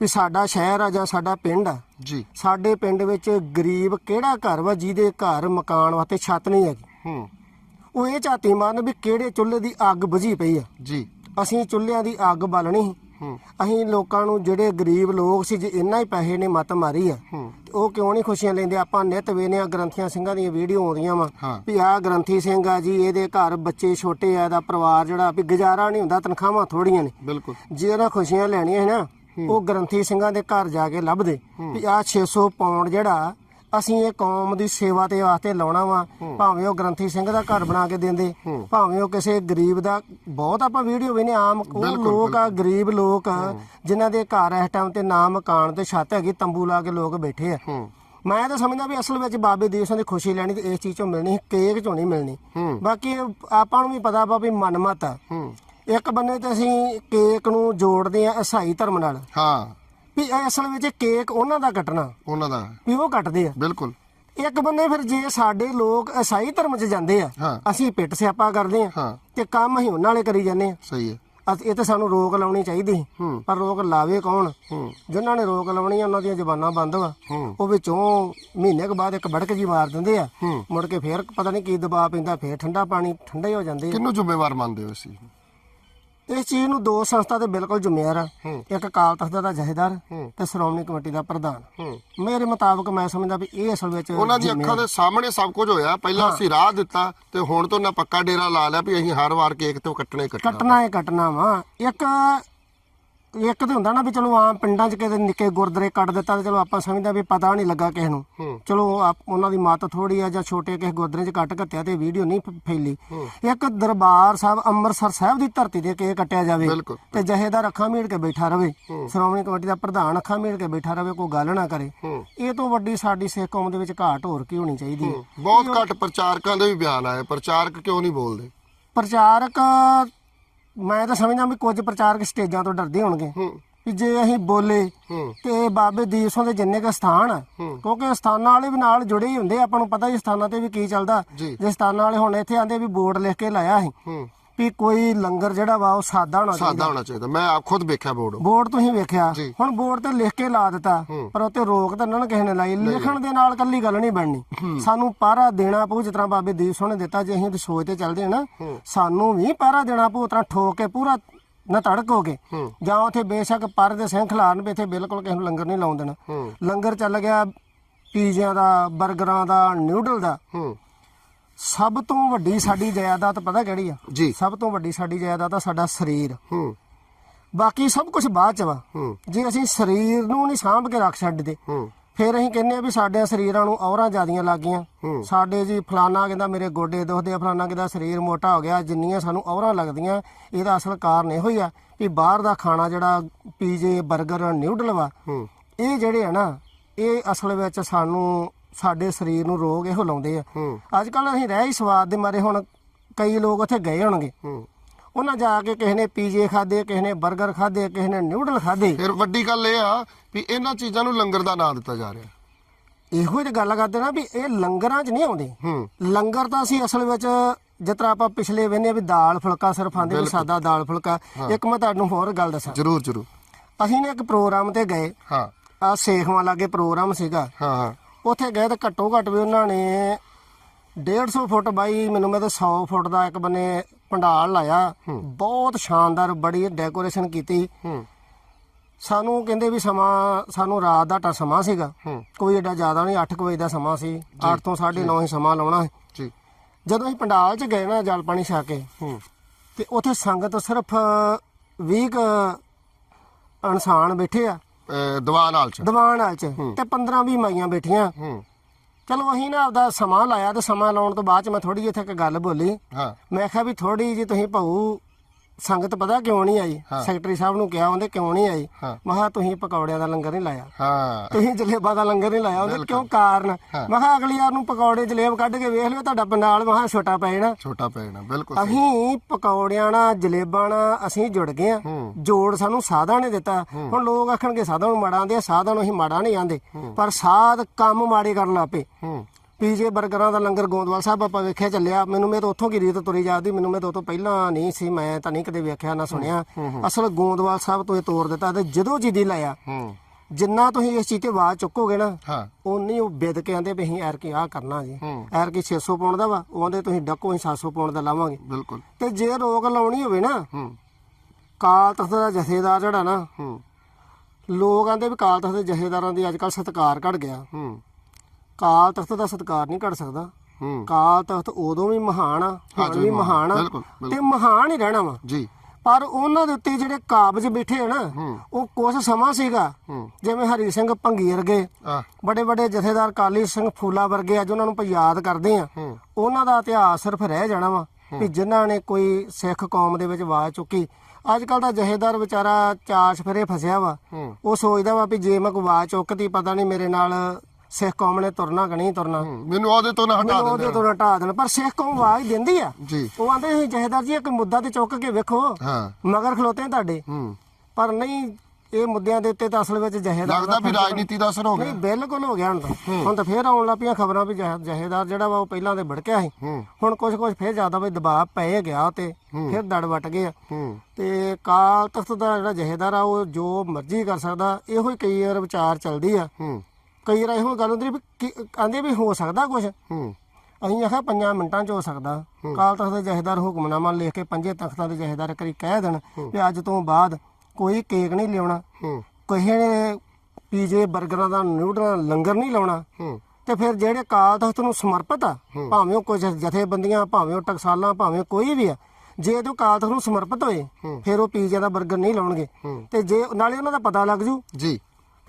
ਵੀ ਸਾਡਾ ਸ਼ਹਿਰ ਆ ਜਾਂ ਸਾਡਾ ਪਿੰਡ ਆ। ਜੀ। ਸਾਡੇ ਪਿੰਡ ਵਿੱਚ ਗਰੀਬ ਕਿਹੜਾ ਘਰ ਵਾ ਜਿਹਦੇ ਘਰ ਮਕਾਨ ਵਾਸਤੇ ਛੱਤ ਨਹੀਂ ਹੈਗੀ? ਹੂੰ। ਉਹ ਇਹ ਝਾਤੀ ਮਾਰਨ ਵੀ ਕਿਹੜੇ ਚੁੱਲ੍ਹੇ ਦੀ ਅੱਗ ਬੁਝੀ ਪਈ ਆ। ਜੀ। ਅਸੀਂ ਚੁੱਲ੍ਹਿਆਂ ਦੀ ਅੱਗ ਬਾਲਣੀ ਅਸੀਂ ਲੋਕਾਂ ਨੂੰ ਜਿਹੜੇ ਗਰੀਬ ਲੋਕ ਸੀ ਜੇ ਇੰਨਾ ਹੀ ਪੈਸੇ ਨੇ ਮਤ ਮਾਰੀ ਆ ਤੇ ਉਹ ਕਿਉਂ ਨਹੀਂ ਖੁਸ਼ੀਆਂ ਲੈਂਦੇ? ਆਪਾਂ ਨਿਤ ਵੇਨੇ ਆ ਗ੍ਰੰਥੀਆਂ ਸਿੰਘਾਂ ਦੀਆਂ ਵੀਡੀਓ ਆਉਂਦੀਆਂ ਵਾ ਵੀ ਆਹ ਗ੍ਰੰਥੀ ਸਿੰਘ ਆ ਜੀ ਇਹਦੇ ਘਰ ਬੱਚੇ ਛੋਟੇ ਆ ਇਹਦਾ ਪਰਿਵਾਰ ਜਿਹੜਾ ਵੀ ਗੁਜ਼ਾਰਾ ਨਹੀਂ ਹੁੰਦਾ ਤਨਖਾਹਾਂ ਥੋੜੀਆਂ ਨੇ। ਬਿਲਕੁਲ। ਜੇ ਉਹਨਾਂ ਖੁਸ਼ੀਆਂ ਲੈਣੀਆਂ ਹੈ ਨਾ ਉਹ ਗ੍ਰੰਥੀ ਸਿੰਘਾਂ ਦੇ ਘਰ ਜਾ ਕੇ ਲੱਭਦੇ ਵੀ ਆਹ 600 ਪਾਉਂਡ ਜਿਹੜਾ ਅਸੀਂ ਇਹ ਕੌਮ ਦੀ ਸੇਵਾ ਤੇ ਵਾਸਤੇ ਲਾਉਣਾ ਵਾ। ਭਾਵੇਂ ਉਹ ਗ੍ਰੰਥੀ ਸਿੰਘ ਦਾ ਘਰ ਬਣਾ ਕੇ ਦਿੰਦੇ ਭਾਵੇਂ ਉਹ ਕਿਸੇ ਗਰੀਬ ਦਾ ਬਹੁਤ ਆਪਾਂ ਵੀਡੀਓ ਵੇਨੇ ਆਮ ਉਹ ਲੋਕ ਆ ਗਰੀਬ ਲੋਕ ਜਿਨ੍ਹਾਂ ਦੇ ਘਰ ਇਸ ਟਾਈਮ ਤੇ ਨਾ ਮਕਾਨ ਤੇ ਛੱਤ ਹੈਗੀ ਤੰਬੂ ਲਾ ਕੇ ਲੋਕ ਬੈਠੇ ਆ। ਮੈਂ ਤਾਂ ਸਮਝਦਾ ਵੀ ਅਸਲ ਵਿੱਚ ਬਾਬੇ ਦੀਪ ਸਿੰਘ ਦੀ ਖੁਸ਼ੀ ਲੈਣੀ ਤੇ ਇਸ ਚੀਜ਼ ਚੋਂ ਮਿਲਣੀ ਕੇਕ ਚੋਂ ਨਹੀਂ ਮਿਲਣੀ। ਬਾਕੀ ਆਪਾਂ ਨੂੰ ਵੀ ਪਤਾ ਵਾ ਵੀ ਮਨਮਤ ਇੱਕ ਬੰਨੇ ਤੇ ਅਸੀਂ ਕੇਕ ਨੂੰ ਜੋੜਦੇ ਆ ਈਸਾਈ ਧਰਮ ਨਾਲ। ਹਾਂ। ਵੀ ਅਸਲ ਵਿੱਚ ਕੇਕ ਉਹਨਾਂ ਦਾ ਕੱਟਣਾ। ਉਹਨਾਂ ਦਾ। ਵੀ ਉਹ ਕੱਟਦੇ ਆ। ਬਿਲਕੁਲ। ਇੱਕ ਬੰਨੇ ਫਿਰ ਜੇ ਸਾਡੇ ਲੋਕ ਈਸਾਈ ਧਰਮ 'ਚ ਜਾਂਦੇ ਆ ਹਾਂ। ਅਸੀਂ ਪਿੱਟ ਸਿਆਪਾ ਕਰਦੇ ਆ ਤੇ ਕੰਮ ਅਸੀਂ ਉਹਨਾਂ ਵਾਲੇ ਕਰੀ ਜਾਂਦੇ ਆ। ਸਹੀ ਹੈ। ਅਸ- ਇਹ ਤਾਂ ਸਾਨੂੰ ਰੋਕ ਲਾਉਣੀ ਚਾਹੀਦੀ ਸੀ। ਹੂੰ। ਪਰ ਰੋਕ ਲਾਵੇ ਕੌਣ? ਹੂੰ। ਜਿਨ੍ਹਾਂ ਨੇ ਰੋਕ ਲਾਉਣੀ ਆ ਉਹਨਾਂ ਦੀਆਂ ਜ਼ਬਾਨਾਂ ਬੰਦ ਵਾ। ਹੂੰ। ਉਹ ਵਿੱਚੋਂ ਮਹੀਨੇ ਕੁ ਬਾਅਦ ਇੱਕ ਬੜਕ ਜੀ ਮਾਰ ਦਿੰਦੇ ਆ। ਹੂੰ। ਮੁੜ ਕੇ ਫੇਰ ਪਤਾ ਨਹੀਂ ਕੀ ਦਬਾਅ ਪੈਂਦਾ ਫੇਰ ਠੰਡਾ ਪਾਣੀ ਠੰਡਾ ਹੀ ਹੋ ਜਾਂਦੇ ਆ। ਕਿੰਨੂੰ ਜ਼ਿੰਮੇਵਾਰ ਮੰਨਦੇ ਹੋ ਸੀ ਇਸ ਚੀਜ਼ ਨੂੰ ਦੋ ਸੰਸਥਾ ਤੇ ਬਿਲਕੁਲ ਜ਼ਿੰਮੇਵਾਰ ਆ। ਇੱਕ ਅਕਾਲ ਤਖਤ ਦਾ ਜਥੇਦਾਰ ਹੂੰ। ਤੇ ਸ਼੍ਰੋਮਣੀ ਕਮੇਟੀ ਦਾ ਪ੍ਰਧਾਨ। ਮੇਰੇ ਮੁਤਾਬਕ ਮੈਂ ਸਮਝਦਾ ਵੀ ਇਹ ਅਸਲ ਵਿੱਚ ਉਹਨਾਂ ਦੀ ਅੱਖਾਂ ਦੇ ਸਾਹਮਣੇ ਸਭ ਕੁਝ ਹੋਇਆ। ਪਹਿਲਾਂ ਅਸੀਂ ਰਾਹ ਦਿੱਤਾ ਤੇ ਹੁਣ ਤੋਂ ਨਾ ਪੱਕਾ ਡੇਰਾ ਲਾ ਲਿਆ ਵੀ ਅਸੀਂ ਹਰ ਵਾਰ ਕੇਕ ਤੋਂ ਕੱਟਣਾ ਹੀ ਕੱਟਣਾ। ਕੱਟਣਾ ਹੀ ਕੱਟਣਾ ਵਾ। ਇੱਕ ਇੱਕ ਤੇ ਹੁੰਦਾ ਨਾ ਵੀ ਚਲੋ ਆਮ ਪਿੰਡਾਂ 'ਚ ਕਿਤੇ ਨਿੱਕੇ ਗੁਰਦਰੇ ਕੱਟ ਦਿੱਤਾ ਤੇ ਚਲੋ ਆਪਾਂ ਸਮਝਦਾ ਵੀ ਪਤਾ ਨਹੀਂ ਲੱਗਾ ਕਿਸੇ ਨੂੰ। ਚਲੋ ਉਹਨਾਂ ਦੀ ਮੱਤ ਥੋੜੀ ਆ ਜਾਂ ਛੋਟੇ ਕਿਸੇ ਗੁਰਦਰੇ 'ਚ ਕੱਟ ਘੱਤਿਆ ਤੇ ਵੀਡੀਓ ਨਹੀਂ ਫੈਲੀ। ਇੱਕ ਦਰਬਾਰ ਸਾਹਿਬ ਅੰਮ੍ਰਿਤਸਰ ਸਾਹਿਬ ਦੀ ਧਰਤੀ ਤੇ ਕੇਕ ਕੱਟਿਆ ਜਾਵੇ ਤੇ ਜਹੇਦਾਰ ਅੱਖਾਂ ਮੀੜ ਕੇ ਬੈਠਾ ਰਵੇ। ਸ਼੍ਰੋਮਣੀ ਕਮੇਟੀ ਦਾ ਪ੍ਰਧਾਨ ਅੱਖਾਂ ਮੀੜ ਕੇ ਬੈਠਾ ਰਵੇ ਕੋਈ ਗੱਲ ਨਾ ਕਰੇ। ਇਹ ਤੋਂ ਵੱਡੀ ਸਾਡੀ ਸਿੱਖ ਕੌਮ ਦੇ ਵਿੱਚ ਘਾਟ ਹੋਰ ਕੀ ਹੋਣੀ ਚਾਹੀਦੀ ਹੂੰ। ਬਹੁਤ ਘੱਟ ਪ੍ਰਚਾਰਕਾਂ ਦੇ ਵੀ ਬਿਆਨ ਆਏ। ਪ੍ਰਚਾਰਕ ਕਿਉਂ ਨਹੀਂ ਬੋਲਦੇ? ਪ੍ਰਚਾਰਕ ਮੈਂ ਤਾਂ ਸਮਝਦਾ ਵੀ ਕੁਝ ਪ੍ਰਚਾਰਕ ਸਟੇਜਾਂ ਤੋਂ ਡਰਦੇ ਹੋਣਗੇ। ਕਿ ਜੇ ਅਸੀਂ ਬੋਲੇ ਤੇ ਬਾਬੇ ਦੀਪ ਸਿੰਘ ਦੇ ਜਿੰਨੇ ਕ ਸਥਾਨ ਆ। ਕਿਉਂਕਿ ਸਥਾਨਾਂ ਵਾਲੇ ਵੀ ਨਾਲ ਜੁੜੇ ਹੀ ਹੁੰਦੇ ਆਪਾਂ ਨੂੰ ਪਤਾ ਹੀ ਸਥਾਨਾਂ ਤੇ ਵੀ ਕੀ ਚੱਲਦਾ। ਜੀ। ਸਥਾਨਾਂ ਵਾਲੇ ਹੁਣ ਇੱਥੇ ਆਂਦੇ ਵੀ ਬੋਰਡ ਲਿਖ ਕੇ ਲਾਇਆ ਸੀ। ਵੀ ਕੋਈ ਲੰਗਰ ਜਿਹੜਾ ਵਾ ਉਹ ਸਾਦਾ ਹੋਣਾ ਚਾਹੀਦਾ। ਸਾਦਾ ਹੋਣਾ ਚਾਹੀਦਾ। ਮੈਂ ਆਪ ਖੁਦ ਵੇਖਿਆ ਬੋਰਡ। ਬੋਰਡ ਤੁਸੀਂ ਵੇਖਿਆ। ਜੀ। ਹੁਣ ਬੋਰਡ ਤੇ ਲਿਖ ਕੇ ਲਾ ਦਿੱਤਾ। ਪਰ ਉੱਤੇ ਰੋਕ ਤਾਂ ਉਹਨਾਂ ਨੇ ਕਿਸੇ ਨੇ ਲਾਈ। ਲਿਖਣ ਦੇ ਨਾਲ ਕੱਲੀ ਗੱਲ ਨਹੀਂ ਬਣਨੀ। ਸਾਨੂੰ ਪਾਰਾ ਦੇਣਾ ਪਊ ਜਿਸ ਤਰ੍ਹਾਂ ਬਾਬੇ ਦੀਪ ਸਿੰਘ ਨੇ ਦਿੱਤਾ ਜੇ ਅਸੀਂ ਉਹਦੀ ਸੋਚ ਤੇ ਚੱਲਦੇ ਹਾਂ ਨਾ। ਸਾਨੂੰ ਵੀ ਪਾਰਾ ਦੇਣਾ ਪਊ ਉਸ ਤਰ੍ਹਾਂ ਠੋਕ ਕੇ ਪੂਰਾ ਨਾ ਤੜਕ ਹੋ ਕੇ। ਜਾਂ ਉਥੇ ਬੇਸ਼ੱਕ ਪਰ ਦੇ ਸਿੰਘ ਖਿਲਾਰਨ ਵੀ ਇੱਥੇ ਬਿਲਕੁਲ ਕਿਸੇ ਨੂੰ ਲੰਗਰ ਨਹੀਂ ਲਾਉਣ ਦੇਣਾ। ਲੰਗਰ ਚੱਲ ਗਿਆ ਪੀਜ਼ਿਆਂ ਦਾ 버ਗਰਾਂ ਦਾ ਨਿਊਡਲ ਦਾ। ਹੂੰ। ਸਭ ਤੋਂ ਵੱਡੀ ਸਾਡੀ ਜਾਇਦਾਦ ਪਤਾ ਕਿਹੜੀ ਆ? ਜੀ। ਸਭ ਤੋਂ ਵੱਡੀ ਸਾਡੀ ਜਾਇਦਾਦ ਆ ਸਾਡਾ ਸਰੀਰ। ਹੂੰ। ਬਾਕੀ ਸਭ ਕੁਝ ਬਾਅਦ ਚ ਵਾ। ਹੂੰ। ਜੇ ਅਸੀਂ ਸਰੀਰ ਨੂੰ ਨਹੀਂ ਸਾਂਭ ਕੇ ਰੱਖ ਛੱਡਦੇ ਹੂੰ। ਫਿਰ ਅਸੀਂ ਕਹਿੰਦੇ ਆ ਵੀ ਸਾਡੇ ਸਰੀਰਾਂ ਨੂੰ ਔਰਾਂ ਜ਼ਿਆਦੀਆਂ ਲੱਗ ਗਈਆਂ। ਸਾਡੇ ਜੀ ਫਲਾਨਾ ਕਹਿੰਦਾ ਮੇਰੇ ਗੋਡੇ ਦੁਖਦੇ ਆ ਫਲਾਨਾ ਕਹਿੰਦਾ ਸਰੀਰ ਮੋਟਾ ਹੋ ਗਿਆ ਜਿੰਨੀਆਂ ਸਾਨੂੰ ਔਰਾਂ ਲੱਗਦੀਆਂ ਇਹਦਾ ਅਸਲ ਕਾਰਨ ਇਹੋ ਹੀ ਆ ਵੀ ਬਾਹਰ ਦਾ ਖਾਣਾ ਜਿਹੜਾ ਪੀਜੇ 버ਗਰ ਨਿਊਡਲ ਵਾ ਇਹ ਜਿਹੜੇ ਆ ਨਾ ਇਹ ਅਸਲ ਵਿੱਚ ਸਾਨੂੰ ਸਾਡੇ ਸਰੀਰ ਨੂੰ ਰੋਗ ਇਹੋ ਲਾਉਂਦੇ ਆ। ਅੱਜ ਕੱਲ ਅਸੀਂ ਰਹਿ ਹੀ ਸਵਾਦ ਦੇ ਮਾਰੇ ਹੁਣ ਕਈ ਲੋਕ ਉੱਥੇ ਗਏ ਹੋਣਗੇ। ਉਹਨਾਂ ਜਾ ਕੇ ਕਿਸੇ ਨੇ ਪੀਜੇ ਖਾਦੇ ਕਿਸੇ ਨੇ 버ਗਰ ਖਾਦੇ ਕਿਸੇ ਨੇ ਨਿਊਡਲ ਖਾਦੇ ਫਿਰ ਵੱਡੀ ਗੱਲ ਇਹ ਆ ਵੀ ਇਹਨਾਂ ਚੀਜ਼ਾਂ ਨੂੰ ਲੰਗਰ ਦਾ ਨਾਂ ਦਿੱਤਾ ਜਾ ਰਿਹਾ। ਇਹੋ ਹੀ ਤਾਂ ਗੱਲ ਕਰਦੇ ਨਾ ਵੀ ਇਹ ਲੰਗਰਾਂ 'ਚ ਨਹੀਂ ਆਉਂਦੇ। ਲੰਗਰ ਤਾਂ ਅਸੀਂ ਅਸਲ ਵਿੱਚ ਤਰ੍ਹਾਂ ਆਪਾਂ ਪਿਛਲੇ ਵੇਨੇ ਵੀ ਦਾਲ ਫੁਲਕਾ ਸਿਰਫ ਆਂਦੇ ਵੀ ਸਾਦਾ ਦਾਲ ਫੁਲਕਾ। ਇੱਕ ਮੈਂ ਤੁਹਾਨੂੰ ਹੋਰ ਗੱਲ ਦੱਸਾਂ। ਜਰੂਰ ਜਰੂਰ। ਅਸੀਂ ਨੇ ਇੱਕ ਪ੍ਰੋਗਰਾਮ ਤੇ ਗਏ। ਹਾਂ। ਆ ਸੇਖਵਾਂ ਲਾਗੇ ਪ੍ਰੋਗਰਾਮ ਸੀਗਾ। ਹਾਂ ਹਾਂ। ਉੱਥੇ ਗਏ ਤਾਂ ਘੱਟੋ ਘੱਟ ਵੀ ਉਹਨਾਂ ਨੇ 150 ਫੁੱਟ ਬਾਈ ਮੈਨੂੰ ਮੈਂ ਤਾਂ 100 ਫੁੱਟ ਦਾ ਇੱਕ ਬੰਨੇ ਪੰਡਾਲ ਲਾਇਆ। ਬਹੁਤ ਸ਼ਾਨਦਾਰ ਬੜੀ ਡੈਕੋਰੇਸ਼ਨ ਕੀਤੀ। ਸਾਨੂੰ ਕਹਿੰਦੇ ਵੀ ਸਮਾਂ ਸਾਨੂੰ ਰਾਤ ਦਾ ਟਾ ਸਮਾਂ ਸੀਗਾ। ਕੋਈ ਏਡਾ ਜ਼ਿਆਦਾ ਨਹੀਂ 8 ਵਜੇ ਦਾ ਸਮਾਂ ਸੀ। 8 ਤੋਂ 9:30 ਹੀ ਸਮਾਂ ਲਾਉਣਾ ਜੀ। ਜਦੋਂ ਅਸੀਂ ਪੰਡਾਲ 'ਚ ਗਏ ਨਾ ਜਲ ਪਾਣੀ ਛਾ ਕੇ ਤੇ ਉੱਥੇ ਸੰਗਤ ਸਿਰਫ 20 ਕੁ ਇਨਸਾਨ ਬੈਠੇ ਆ। ਦੀਵਾਨ ਹਾਲ ਚ। ਦੀਵਾਨ ਹਾਲ ਚ। ਤੇ 15 20 ਮਾਈਆਂ ਬੈਠੀਆਂ। ਹੂੰ। ਚਲੋ ਅਸੀਂ ਨਾ ਆਪਦਾ ਸਮਾਂ ਲਾਇਆ ਤੇ ਸਮਾਂ ਲਾਉਣ ਤੋਂ ਬਾਅਦ ਚ ਮੈਂ ਥੋੜੀ ਜਿਹੀ ਇੱਥੇ ਇੱਕ ਗੱਲ ਬੋਲੀ। ਹਾਂ। ਮੈਂ ਕਿਹਾ ਵੀ ਥੋੜੀ ਜੀ ਤੁਸੀਂ ਭਾਊ ਸੰਗਤ ਪਤਾ ਕਿਉਂ ਨਹੀਂ ਆਈ। ਸੈਕਟਰੀ ਸਾਹਿਬ ਨੂੰ ਕਿਹਾ ਉਹਦੇ ਕਿਉਂ ਨਹੀਂ ਆਈ? ਹਾਂ। ਮੈਂ ਕਿਹਾ ਤੁਸੀਂ ਪਕੌੜਿਆਂ ਦਾ ਲੰਗਰ ਨਹੀਂ ਲਾਇਆ। ਹਾਂ। ਤੁਸੀਂ ਜਲੇਬਾਂ ਦਾ ਲੰਗਰ ਨਹੀਂ ਲਾਇਆ। ਉਹਦੇ ਬਿਲਕੁਲ। ਕਿਉਂ ਕਾਰਨ? ਹਾਂ। ਮੈਂ ਕਿਹਾ ਅਗਲੀ ਵਾਰ ਨੂੰ ਪਕੌੜੇ ਜਲੇਬ ਕੱਢ ਕੇ ਵੇਖ ਲਿਓ ਤੁਹਾਡਾ ਪੰਡਾਲ ਮੈਂ ਕਿਹਾ ਛੋਟਾ ਪੈ ਜਾਣਾ। ਛੋਟਾ ਪੈਣਾ ਬਿਲਕੁਲ ਸਹੀ। ਅਸੀਂ ਪਕੌੜਿਆਂ ਨਾਲ ਜਲੇਬਾਂ ਨਾਲ ਅਸੀਂ ਜੁੜ ਗਏ ਆ ਹੂੰ। ਜੋੜ ਸਾਨੂੰ ਸਾਧਾਂ ਨੇ ਦਿੱਤਾ। ਹੁਣ ਲੋਕ ਆਖਣਗੇ ਸਾਧਾਂ ਨੂੰ ਮਾੜਾ ਆਂਦੇ ਆ ਸਾਧਾਂ ਨੂੰ ਅਸੀਂ ਮਾੜਾ ਨਹੀਂ ਆਂਦੇ। ਪਰ ਸਾਧ ਕੰਮ ਮਾੜੇ ਕਰਨ ਲੱਪੇ ਪੀਜੇ 버ਗਰਾਂ ਦਾ ਲੰਗਰ ਗੋਂਦਵਾਲ ਸਾਹਿਬ ਆਪਾਂ ਵੇਖਿਆ ਚੱਲਿਆ। ਮੈਨੂੰ ਮੈਂ ਤਾਂ ਉੱਥੋਂ ਕੀ ਰੀਤ ਤੁਰੀ ਜਾਂਦੀ ਮੈਨੂੰ ਮੈਂ ਤਾਂ ਉਹ ਤੋਂ ਪਹਿਲਾਂ ਨਹੀਂ ਸੀ ਮੈਂ ਤਾਂ ਨਹੀਂ ਕਦੇ ਵੇਖਿਆ ਨਾ ਸੁਣਿਆ। ਅਸਲ ਗੋਂਦਵਾਲ ਸਾਹਿਬ ਤੋਂ ਇਹ ਤੋਰ ਦਿੱਤਾ ਤੇ ਜਦੋਂ ਜਿੱਦੀ ਲਾਇਆ ਹੂੰ। ਜਿੰਨਾ ਤੁਸੀਂ ਇਸ ਚੀਜ਼ ਤੇ ਆਵਾਜ਼ ਚੁੱਕੋਗੇ ਨਾ ਹਾਂ। ਉਨੀ ਉਹ ਬਿਦ ਕੇ ਆਂਦੇ ਵੀ ਅਸੀਂ ਐਰ ਕੀ ਆਹ ਕਰਨਾ ਜੀ। ਐਰ ਕੀ 600 ਪਾਉਣ ਦਾ ਵਾ ਉਹ ਆਂਦੇ ਤੁਸੀਂ ਡੱਕੋ ਅਸੀਂ 700 ਪਾਉਣ ਦਾ ਲਾਵਾਂਗੇ। ਬਿਲਕੁਲ। ਤੇ ਜੇ ਰੋਕ ਲਾਉਣੀ ਹੋਵੇ ਨਾ ਕਾਲ ਤਖਤ ਦਾ ਜਥੇਦਾਰ ਜਿਹੜਾ ਨਾ ਲੋਕ ਆਂਦੇ ਵੀ ਕਾਲ ਤਖਤ ਦੇ ਜਥੇਦਾਰਾਂ ਦੀ ਅੱਜਕੱਲ ਸਤਿਕਾਰ ਘਟ ਗਿਆ। ਕਾਲ ਤਖਤ ਦਾ ਸਤਿਕਾਰ ਨਹੀਂ ਘਟ ਸਕਦਾ। ਹੂੰ। ਕਾਲ ਤਖਤ ਉਦੋਂ ਵੀ ਮਹਾਨ ਆ ਹੁਣ ਵੀ ਮਹਾਨ ਆ ਬਿਲਕੁਲ, ਬਿਲਕੁਲ। ਤੇ ਮਹਾਨ ਹੀ ਰਹਿਣਾ ਵਾ। ਜੀ। ਪਰ ਉਹਨਾਂ ਦੇ ਉੱਤੇ ਜਿਹੜੇ ਕਾਬਜ ਬੈਠੇ ਆ ਨਾ। ਉਹ ਕੁਝ ਸਮਾਂ ਸੀਗਾ। ਜਿਵੇਂ ਹਰੀ ਸਿੰਘ ਭੰਗੀ ਵਰਗੇ ਆ। ਵੱਡੇ ਵੱਡੇ ਜਥੇਦਾਰ ਕਾਲੀ ਸਿੰਘ ਫੂਲਾ ਵਰਗੇ ਅੱਜ ਉਹਨਾਂ ਨੂੰ ਆਪਾਂ ਯਾਦ ਕਰਦੇ ਆ। ਉਹਨਾਂ ਦਾ ਇਤਿਹਾਸ ਸਿਰਫ ਰਹਿ ਜਾਣਾ ਵਾ ਵੀ ਜਿਨ੍ਹਾਂ ਨੇ ਕੋਈ ਸਿੱਖ ਕੌਮ ਦੇ ਵਿੱਚ ਆਵਾਜ਼ ਚੁੱਕੀ। ਅੱਜ ਕੱਲ ਦਾ ਜਥੇਦਾਰ ਵਿਚਾਰਾ ਚਾਸ਼ ਫਿਰੇ ਫਸਿਆ ਵਾ। ਉਹ ਸੋਚਦਾ ਵਾ ਵੀ ਜੇ ਮੈਂ ਕੋਈ ਆਵਾਜ਼ ਚੁੱਕਦੀ ਪਤਾ ਨਹੀਂ ਮੇਰੇ ਨਾਲ ਸਿੱਖ ਕੌਮ ਨੇ ਤੁਰਨਾ ਕਿ ਨਹੀਂ ਤੁਰਨਾ। ਮੈਨੂੰ ਉਹਦੇ ਤੋਂ ਨਾ ਹਟਾ ਮੈਨੂੰ ਉਹਦੇ ਤੋਂ ਹਟਾ ਦੇਣ ਪਰ ਸਿੱਖ ਕੌਮ ਆਵਾਜ਼ ਦਿੰਦੀ ਆ। ਜੀ। ਉਹ ਆਂਦੇ ਸੀ ਜਥੇਦਾਰ ਜੀ ਇੱਕ ਮੁੱਦਾ ਤੇ ਚੁੱਕ ਕੇ ਵੇਖੋ। ਹਾਂ। ਮਗਰ ਖਲੋਤੇ ਆ ਤੁਹਾਡੇ। ਹੂੰ। ਪਰ ਨਹੀਂ ਇਹ ਮੁੱਦਿਆਂ ਦੇ ਉੱਤੇ ਤਾਂ ਅਸਲ ਵਿੱਚ ਜਥੇਦਾਰ ਲੱਗਦਾ ਵੀ ਰਾਜਨੀਤੀ ਦਾ ਅਸਰ ਹੋ ਨਹੀਂ ਗਿਆ ਬਿਲਕੁਲ ਹੋ ਗਿਆ ਹੁਣ ਤਾਂ। ਹੁਣ ਤਾਂ ਫੇਰ ਆਉਣ ਲੱਪੀਆਂ ਖਬਰਾਂ ਵੀ ਜਹ- ਜਥੇਦਾਰ ਜਿਹੜਾ ਵਾ ਉਹ ਪਹਿਲਾਂ ਤੇ ਭੜਕਿਆ ਸੀ। ਹੂੰ। ਹੁਣ ਕੁਝ ਕੁਝ ਫੇਰ ਜ਼ਿਆਦਾ ਵੀ ਦਬਾਅ ਪੈ ਗਿਆ ਤੇ ਫਿਰ ਦੜ ਵਟ ਗਏ ਆ। ਹੂੰ। ਤੇ ਕਾਲ ਤਖਤ ਦਾ ਜਿਹੜਾ ਜਥੇਦਾਰ ਆ ਉਹ ਜੋ ਮਰਜ਼ੀ ਕਰ ਸਕਦਾ ਇਹੋ ਹੀ ਕਈ ਵਾਰ ਵਿਚਾਰ ਚੱਲਦੀ ਆ। ਹੂੰ। ਕਈ ਵਾਰ ਇਹੋ ਗੱਲ ਹੁੰਦੀ ਵੀ ਕੀ- ਆਂਦੇ ਵੀ ਹੋ ਸਕਦਾ ਕੁਝ ਹੂੰ। ਅਸੀਂ ਆਖਿਆ ਪੰਜਾਂ ਮਿੰਟਾਂ 'ਚ ਹੋ ਸਕਦਾ। ਕਾਲ ਤਖਤ ਦੇ ਜਥੇਦਾਰ ਹੁਕਮਨਾਮਾ ਲਿਖ ਕੇ ਪੰਜੇ ਤਖਤਾਂ ਦੇ ਜਥੇਦਾਰ ਕਰੀ ਕਹਿ ਦੇਣ ਵੀ ਅੱਜ ਤੋਂ ਬਾਅਦ ਕੋਈ ਕੇਕ ਨਹੀਂ ਲਿਆਉਣਾ। ਕਿਸੇ ਨੇ ਪੀਜੇ 버ਗਰਾਂ ਦਾ ਨਿਊਡਲਾਂ ਲੰਗਰ ਨਹੀਂ ਲਾਉਣਾ। ਤੇ ਫਿਰ ਜਿਹੜੇ ਕਾਲ ਤਖਤ ਨੂੰ ਸਮਰਪਿਤ ਆ ਭਾਵੇਂ ਉਹ ਕੁਝ ਜਥੇਬੰਦੀਆਂ ਭਾਵੇਂ ਉਹ ਟਕਸਾਲਾਂ ਭਾਵੇਂ ਕੋਈ ਵੀ ਆ ਜੇ ਉਹ ਕਾਲ ਤਖਤ ਨੂੰ ਸਮਰਪਿਤ ਹੋਏ ਫਿਰ ਉਹ ਪੀਜੇ ਦਾ 버ਗਰ ਨਹੀਂ ਲਾਉਣਗੇ। ਤੇ ਜੇ ਨਾਲੇ ਉਹਨਾਂ ਦਾ ਪਤਾ ਲੱਗ ਜੂ ਜੀ।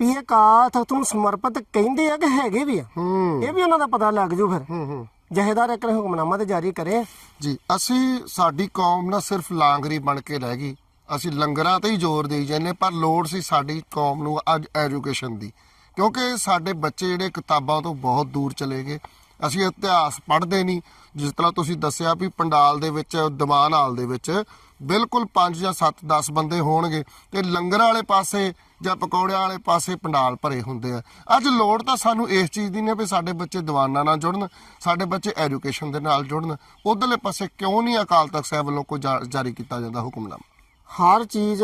ਵੀ ਇਹ ਕਾਲ ਤਖਤ ਨੂੰ ਸਮਰਪਿਤ ਕਹਿੰਦੇ ਆ ਕਿ ਹੈਗੇ ਵੀ ਆ। ਹੂੰ। ਇਹ ਵੀ ਉਹਨਾਂ ਦਾ ਪਤਾ ਲੱਗ ਜੂ ਫਿਰ। ਹੂੰ ਹੂੰ। ਜਹੇਦਾਰ ਇੱਕ ਨੇ ਹੁਕਮਨਾਮਾ ਤੇ ਜਾਰੀ ਕਰੇ। ਜੀ ਅਸੀਂ ਸਾਡੀ ਕੌਮ ਨਾ ਸਿਰਫ ਲਾਂਗਰੀ ਬਣ ਕੇ ਰਹਿ ਗਈ। ਅਸੀਂ ਲੰਗਰਾਂ ਤੇ ਹੀ ਜ਼ੋਰ ਦੇਈ ਜਾਂਦੇ ਪਰ ਲੋੜ ਸੀ ਸਾਡੀ ਕੌਮ ਨੂੰ ਅੱਜ ਐਜੂਕੇਸ਼ਨ ਦੀ। ਕਿਉਂਕਿ ਸਾਡੇ ਬੱਚੇ ਜਿਹੜੇ ਕਿਤਾਬਾਂ ਤੋਂ ਬਹੁਤ ਦੂਰ ਚਲੇ ਗਏ। ਅਸੀਂ ਇਤਿਹਾਸ ਪੜ੍ਹਦੇ ਨਹੀਂ। ਜਿਸ ਤਰ੍ਹਾਂ ਤੁਸੀਂ ਦੱਸਿਆ ਵੀ ਪੰਡਾਲ ਦੇ ਵਿੱਚ ਦੀਵਾਨ ਹਾਲ ਦੇ ਵਿੱਚ ਬਿਲਕੁਲ 5 ਜਾਂ 7 10 ਬੰਦੇ ਹੋਣਗੇ। ਤੇ ਲੰਗਰ ਵਾਲੇ ਪਾਸੇ ਜਾਂ ਪਕੌੜਿਆਂ ਵਾਲੇ ਪਾਸੇ ਪੰਡਾਲ ਭਰੇ ਹੁੰਦੇ ਆ। ਅੱਜ ਲੋੜ ਤਾਂ ਸਾਨੂੰ ਇਸ ਚੀਜ਼ ਦੀ ਨੇ ਵੀ ਸਾਡੇ ਬੱਚੇ ਦੀਵਾਨਾਂ ਨਾਲ ਜੁੜਨ ਸਾਡੇ ਬੱਚੇ ਐਜੂਕੇਸ਼ਨ ਦੇ ਨਾਲ ਜੁੜਨ। ਉਧਰਲੇ ਪਾਸੇ ਕਿਉਂ ਨਹੀਂ ਅਕਾਲ ਤਖਤ ਸਾਹਿਬ ਵੱਲੋਂ ਕੋਈ ਜਾਰੀ ਕੀਤਾ ਜਾਂਦਾ ਹੁਕਮਨਾਮਾ? ਹਰ ਚੀਜ਼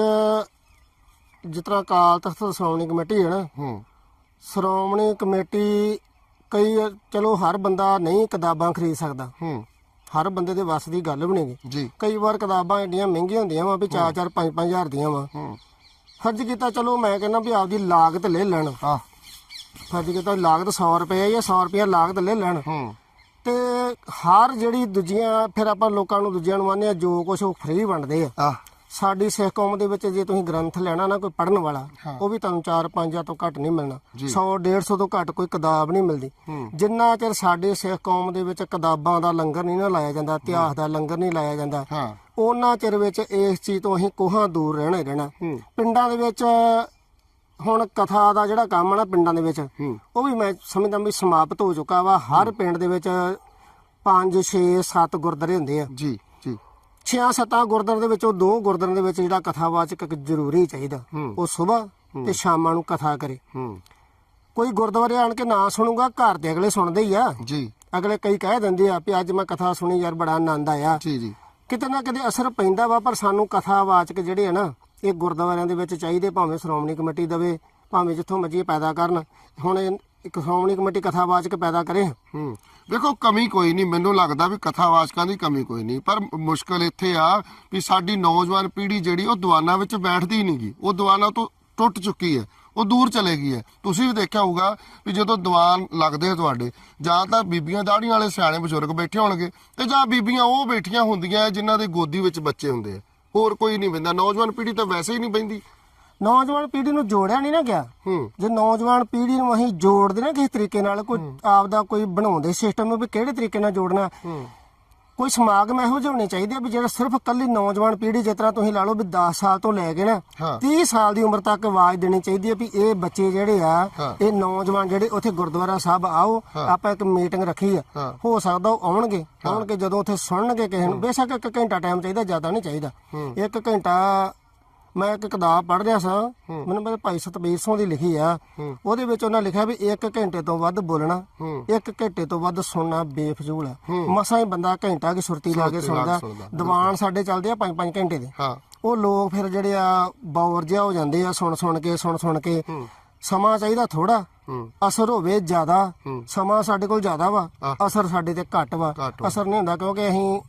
ਜਿਸ ਤਰ੍ਹਾਂ ਕਾਲ ਤਖਤ ਸ਼੍ਰੋਮਣੀ ਕਮੇਟੀ ਹੈ ਨਾ ਹੂੰ। ਸ਼੍ਰੋਮਣੀ ਕਮੇਟੀ ਕਈ ਚਲੋ ਹਰ ਬੰਦਾ ਨਹੀਂ ਕਿਤਾਬਾਂ ਖਰੀਦ ਸਕਦਾ। ਹੂੰ। ਹਰ ਬੰਦੇ ਦੇ ਵੱਸ ਦੀ ਗੱਲ ਬਣੇਗੀ ਜੀ। ਕਈ ਵਾਰ ਕਿਤਾਬਾਂ ਏਡੀਆਂ ਮਹਿੰਗੀਆਂ ਹੁੰਦੀਆਂ ਵਾ ਵੀ 4-4 5-5 ਹਜ਼ਾਰ ਦੀਆਂ ਵਾ। ਹੂੰ। ਫਰਜ਼ ਕੀਤਾ ਚਲੋ ਮੈਂ ਕਹਿੰਦਾ ਵੀ ਆਪਦੀ ਲਾਗਤ ਲੈ ਲੈਣ। ਹਾਂ। ਫਰਜ਼ ਕੀਤਾ ਲਾਗਤ 100 ਰੁਪਏ ਜਾਂ 100 ਰੁਪਏ ਲਾਗਤ ਲੈ ਲੈਣ। ਹੂੰ। ਤੇ ਹਰ ਜਿਹੜੀ ਦੂਜੀਆਂ ਫਿਰ ਆਪਾਂ ਲੋਕਾਂ ਨੂੰ ਦੂਜਿਆਂ ਨੂੰ ਆਨੇ ਆ ਜੋ ਕੁਝ ਉਹ ਫ੍ਰੀ ਵੰਡਦੇ ਆ। ਆ ਸਾਡੀ ਸਿੱਖ ਕੌਮ ਦੇ ਵਿੱਚ ਜੇ ਤੁਸੀਂ ਗ੍ਰੰਥ ਲੈਣਾ ਨਾ ਕੋਈ ਪੜਨ ਵਾਲਾ ਉਹ ਵੀ ਤੁਹਾਨੂੰ 4-5 ਤੋਂ ਘੱਟ ਨਹੀਂ ਮਿਲਣਾ। 100 150 ਤੋਂ ਘੱਟ ਕੋਈ ਕਿਤਾਬ ਨਹੀਂ ਮਿਲਦੀ। ਜਿੰਨਾ ਚਿਰ ਸਾਡੇ ਸਿੱਖ ਕੌਮ ਦੇ ਵਿੱਚ ਕਿਤਾਬਾਂ ਦਾ ਲੰਗਰ ਨਹੀਂ ਨਾ ਲਾਇਆ ਜਾਂਦਾ ਇਤਿਹਾਸ ਦਾ ਲੰਗਰ ਨਹੀਂ ਲਾਇਆ ਜਾਂਦਾ ਹਾਂ। ਉਹਨਾਂ ਚਿਰ ਵਿੱਚ ਇਸ ਚੀਜ਼ ਤੋਂ ਅਸੀਂ ਕੋਹਾਂ ਦੂਰ ਰਹਿਣਾ ਹੀ ਰਹਿਣਾ। ਪਿੰਡਾਂ ਦੇ ਵਿੱਚ ਹੁਣ ਕਥਾ ਦਾ ਜਿਹੜਾ ਕੰਮ ਆ ਨਾ ਪਿੰਡਾਂ ਦੇ ਵਿੱਚ ਉਹ ਵੀ ਮੈਂ ਸਮਝਦਾ ਵੀ ਸਮਾਪਤ ਹੋ ਚੁੱਕਾ ਵਾ। ਹਰ ਪਿੰਡ ਦੇ ਵਿੱਚ 5 6 7 ਗੁਰਦੁਆਰੇ ਹੁੰਦੇ ਆ। ਜੀ ਜੀ। ਛਿਆਂ ਸੱਤਾਂ ਗੁਰਦੁਆਰੇ ਦੇ ਵਿੱਚੋਂ ਦੋ ਗੁਰਦੁਆਰੇ ਦੇ ਵਿੱਚ ਜਿਹੜਾ ਕਥਾਵਾਚਕ ਇੱਕ ਜ਼ਰੂਰੀ ਚਾਹੀਦਾ। ਉਹ ਸਵੇਰ ਤੇ ਸ਼ਾਮਾਂ ਨੂੰ ਕਥਾ ਕਰੇ। ਕੋਈ ਗੁਰਦੁਆਰੇ ਆਣ ਕੇ ਨਾ ਸੁਣੂਗਾ ਘਰ ਦੇ ਅਗਲੇ ਸੁਣਦੇ ਹੀ ਆ। ਜੀ। ਅਗਲੇ ਕਈ ਕਹਿ ਦਿੰਦੇ ਆ ਵੀ ਅੱਜ ਮੈਂ ਕਥਾ ਸੁਣੀ ਯਾਰ ਬੜਾ ਆਨੰਦ ਆਇਆ। ਜੀ ਜੀ। ਕਿਤੇ ਨਾ ਕਿਤੇ ਅਸਰ ਪੈਂਦਾ ਵਾ, ਪਰ ਸਾਨੂੰ ਕਥਾਵਾਚਕ ਜਿਹੜੇ ਆ ਨਾ, ਇਹ ਗੁਰਦੁਆਰਿਆਂ ਦੇ ਵਿੱਚ ਚਾਹੀਦੇ, ਭਾਵੇਂ ਸ਼੍ਰੋਮਣੀ ਕਮੇਟੀ ਦੇਵੇ, ਭਾਵੇਂ ਜਿੱਥੋਂ ਮਰਜ਼ੀ ਪੈਦਾ ਕਰਨ। ਹੁਣ ਇੱਕ ਸ਼੍ਰੋਮਣੀ ਕਮੇਟੀ ਕਥਾਵਾਚਕ ਪੈਦਾ ਕਰੇ। ਹੂੰ। ਦੇਖੋ, ਕਮੀ ਕੋਈ ਨਹੀਂ, ਮੈਨੂੰ ਲੱਗਦਾ ਵੀ ਕਥਾਵਾਚਕਾਂ ਦੀ ਕਮੀ ਕੋਈ ਨਹੀਂ। ਪਰ ਮੁਸ਼ਕਲ ਇੱਥੇ ਆ ਵੀ ਸਾਡੀ ਨੌਜਵਾਨ ਪੀੜ੍ਹੀ ਜਿਹੜੀ, ਉਹ ਦੀਵਾਨਾਂ ਵਿੱਚ ਬੈਠਦੀ ਨਹੀਂਗੀ ਉਹ ਦੀਵਾਨਾਂ ਤੋਂ ਟੁੱਟ ਚੁੱਕੀ ਹੈ। ਉਹ ਦੂਰ ਚਲੇ ਗਈ ਹੈ। ਤੁਸੀਂ ਵੀ ਦੇਖਿਆ ਹੋਊਗਾ ਵੀ ਜਦੋਂ ਦੀਵਾਨ ਲੱਗਦੇ ਤੁਹਾਡੇ ਜਾਂ ਤਾਂ ਬੀਬੀਆਂ ਦਾੜੀਆਂ ਵਾਲੇ ਸਿਆਣੇ ਬਜ਼ੁਰਗ ਬੈਠੇ ਹੋਣਗੇ ਤੇ ਜਾਂ ਬੀਬੀਆਂ ਉਹ ਬੈਠੀਆਂ ਹੁੰਦੀਆਂ ਜਿਨ੍ਹਾਂ ਦੇ ਗੋਦੀ ਵਿੱਚ ਬੱਚੇ ਹੁੰਦੇ ਆ। ਹੋਰ ਕੋਈ ਨਹੀਂ ਬੰਦਾ ਨੌਜਵਾਨ ਪੀੜ੍ਹੀ ਤਾਂ ਵੈਸੇ ਹੀ ਨਹੀਂ ਬੈਂਦੀ ਨੌਜਵਾਨ ਪੀੜ੍ਹੀ ਨੂੰ ਜੋੜਿਆ ਨਹੀਂ ਨਾ ਗਿਆ। ਜੇ ਨੌਜਵਾਨ ਪੀੜ੍ਹੀ ਨੂੰ ਅਸੀਂ ਜੋੜਦੇ ਨਾ ਕਿਸੇ ਤਰੀਕੇ ਨਾਲ ਕੋਈ ਆਪਦਾ ਕੋਈ ਬਣਾਉਂਦੇ ਸਿਸਟਮ ਵੀ ਕਿਹੜੇ ਤਰੀਕੇ ਨਾਲ ਜੋੜਨਾ। ਕੋਈ ਸਮਾਗਮ ਇਹੋ ਜਿਹੇ ਹੋਣੇ ਚਾਹੀਦੇ ਆ ਵੀ ਜਿਹੜਾ ਸਿਰਫ ਕੱਲੀ ਨੌਜਵਾਨ ਪੀੜ੍ਹੀ ਜਿਸ ਤਰ੍ਹਾਂ ਤੁਸੀਂ ਲਾ ਲਓ ਵੀ 10 ਸਾਲ ਤੋਂ ਲੈ ਕੇ ਨਾ ਹਾਂ। 30 ਸਾਲ ਦੀ ਉਮਰ ਤੱਕ ਆਵਾਜ਼ ਦੇਣੀ ਚਾਹੀਦੀ ਹੈ ਵੀ ਇਹ ਬੱਚੇ ਜਿਹੜੇ ਆ। ਇਹ ਨੌਜਵਾਨ ਜਿਹੜੇ ਉੱਥੇ ਗੁਰਦੁਆਰਾ ਸਾਹਿਬ ਆਓ ਆਪਾਂ ਇੱਕ ਮੀਟਿੰਗ ਰੱਖੀ ਆ ਹਾਂ। ਹੋ ਸਕਦਾ ਉਹ ਆਉਣਗੇ ਆਉਣਗੇ ਜਦੋਂ ਉੱਥੇ ਸੁਣਨਗੇ ਕਿਸੇ ਨੂੰ ਬੇਸ਼ੱਕ ਇੱਕ ਘੰਟਾ ਟਾਈਮ ਚਾਹੀਦਾ ਜ਼ਿਆਦਾ ਨਹੀਂ ਚਾਹੀਦਾ ਇੱਕ ਘੰਟਾ ਮੈਂ ਇੱਕ ਕਿਤਾਬ ਪੜ੍ਹ ਰਿਹਾ ਸਾਂ ਮੈਨੂੰ ਮੇਰੇ ਭਾਈ ਸਤਬੀਰ ਸਿੰਘ ਦੀ ਲਿਖੀ ਆ। ਉਹਦੇ ਵਿੱਚ ਉਹਨਾਂ ਲਿਖਿਆ ਵੀ ਇੱਕ ਘੰਟੇ ਤੋਂ ਵੱਧ ਬੋਲਣਾ ਹੂੰ। ਇੱਕ ਘੰਟੇ ਤੋਂ ਵੱਧ ਸੁਣਨਾ ਬੇਫਜ਼ੂਲ ਆ। ਮਸਾਂ ਹੀ ਬੰਦਾ ਘੰਟਾ ਕੀ ਸੁਰਤੀ ਲਾ ਕੇ ਸੁਣਦਾ। ਦੀਵਾਨ ਸਾਡੇ ਚੱਲਦੇ ਆ 5-5 ਘੰਟੇ ਦੇ। ਉਹ ਲੋਕ ਫਿਰ ਜਿਹੜੇ ਆ ਬੌਰ ਜਿਹਾ ਹੋ ਜਾਂਦੇ ਆ ਸੁਣ ਸੁਣ ਕੇ ਸੁਣ ਸੁਣ ਕੇ। ਸਮਾਂ ਚਾਹੀਦਾ ਥੋੜਾ ਅਸਰ ਹੋਵੇ ਜ਼ਿਆਦਾ। ਸਮਾਂ ਸਾਡੇ ਕੋਲ ਜ਼ਿਆਦਾ ਵਾ। ਅਸਰ ਸਾਡੇ ਤੇ ਘੱਟ ਵਾ। ਅਸਰ ਨਹੀਂ ਹੁੰਦਾ ਕਿਉਂਕਿ ਅਸੀਂ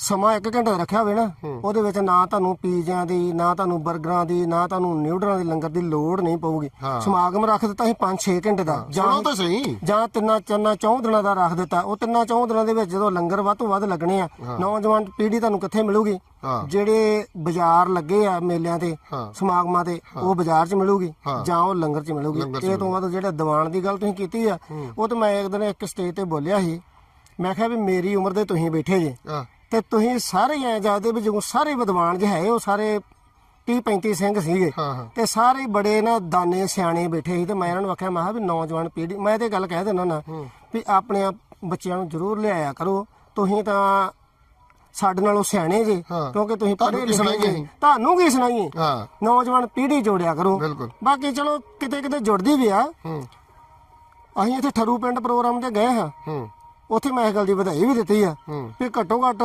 ਸਮਾਂ ਇੱਕ ਘੰਟੇ ਦਾ ਰੱਖਿਆ ਹੋਵੇ ਨਾ ਉਹਦੇ ਵਿੱਚ ਨਾ ਤੁਹਾਨੂੰ ਪੀਜ਼ਿਆਂ ਦੀ ਨਾ ਤੁਹਾਨੂੰ 버ਗਰਾਂ ਦੀ ਨਾ ਤੁਹਾਨੂੰ ਨਿਊਡਲਾਂ ਦੇ ਲੰਗਰ ਦੀ ਲੋੜ ਨਹੀਂ ਪਊਗੀ। ਸਮਾਗਮ ਰੱਖ ਦਿੱਤਾ ਅਸੀਂ 5-6 ਘੰਟੇ ਦਾ। ਸੁਣੋ ਤਾਂ ਸਹੀ। ਜਾਂ ਤਿੰਨਾਂ ਚੰਨਾ ਚੌਂ ਦਿਨਾਂ ਦਾ ਰੱਖ ਦਿੱਤਾ। ਉਹ ਤਿੰਨਾਂ ਚੌਂ ਦਿਨਾਂ ਦੇ ਵਿੱਚ ਜਦੋਂ ਲੰਗਰ ਵੱਧ ਤੋਂ ਵੱਧ ਲੱਗਣੇ ਆ ਨੌਜਵਾਨ ਪੀੜ੍ਹੀ ਤੁਹਾਨੂੰ ਕਿੱਥੇ ਮਿਲੂਗੀ? ਜਿਹੜੇ ਬਾਜ਼ਾਰ ਲੱਗੇ ਆ ਮੇਲਿਆਂ ਤੇ ਸਮਾਗਮਾਂ ਤੇ ਉਹ ਬਾਜ਼ਾਰ 'ਚ ਮਿਲੂਗੀ। ਜਾਂ ਉਹ ਲੰਗਰ 'ਚ ਮਿਲੂਗੀ। ਇਹ ਤੋਂ ਬਾਅਦ ਜਿਹੜਾ ਦੀਵਾਨ ਦੀ ਗੱਲ ਤੁਸੀਂ ਕੀਤੀ ਆ ਉਹ ਤਾਂ ਮੈਂ ਇੱਕ ਦਿਨ ਇੱਕ ਸਟੇਜ ਤੇ ਬੋਲਿਆ ਸੀ ਮੈਂ ਕਿਹਾ ਵੀ ਮੇਰੀ ਉਮਰ ਦੇ ਤੁਸੀਂ ਬੈਠੇ ਜੇ। ਤੇ ਤੁਸੀਂ ਸਾਰੇ ਐ ਜਾਦੇ ਵੀ ਜਦੋਂ ਸਾਰੇ ਵਿਦਵਾਨ ਜਿਹੇ ਹੈ ਉਹ ਸਾਰੇ 30 35 ਸਿੰਘ ਸੀਗੇ ਹਾਂ ਹਾਂ। ਤੇ ਸਾਰੇ ਬੜੇ ਨਾ ਦਾਨੇ ਸਿਆਣੇ ਬੈਠੇ ਸੀ ਤੇ ਮੈਂ ਇਹਨਾਂ ਨੂੰ ਆਖਿਆ ਮੈਂ ਕਿਹਾ ਵੀ ਨੌਜਵਾਨ ਪੀੜ੍ਹੀ ਮੈਂ ਤੇ ਗੱਲ ਕਹਿ ਦਿੰਦਾ ਨਾ ਵੀ ਆਪਣੇ ਆਪ ਬੱਚਿਆਂ ਨੂੰ ਜ਼ਰੂਰ ਲਿਆਇਆ ਕਰੋ ਤੁਸੀਂ ਤਾਂ ਸਾਡੇ ਨਾਲੋਂ ਸਿਆਣੇ ਜੇ। ਕਿਉਂਕਿ ਤੁਸੀਂ ਪੜ੍ਹੇ ਲਿਖੇ ਜੇ। ਤੁਹਾਨੂੰ ਕੀ ਸੁਣਾਈਏ? ਹਾਂ। ਨੌਜਵਾਨ ਪੀੜ੍ਹੀ ਜੋੜਿਆ ਕਰੋ। ਬਾਕੀ ਚਲੋ ਕਿਤੇ ਕਿਤੇ ਜੁੜਦੀ ਵੀ ਆ। ਅਸੀਂ ਇੱਥੇ ਠਰੂ ਪਿੰਡ ਪ੍ਰੋਗਰਾਮ ਤੇ ਗਏ ਹੂੰ। ਉੱਥੇ ਮੈਂ ਇਸ ਗੱਲ ਦੀ ਵਧਾਈ ਵੀ ਦਿੱਤੀ ਆ ਵੀ ਘੱਟੋ ਘੱਟ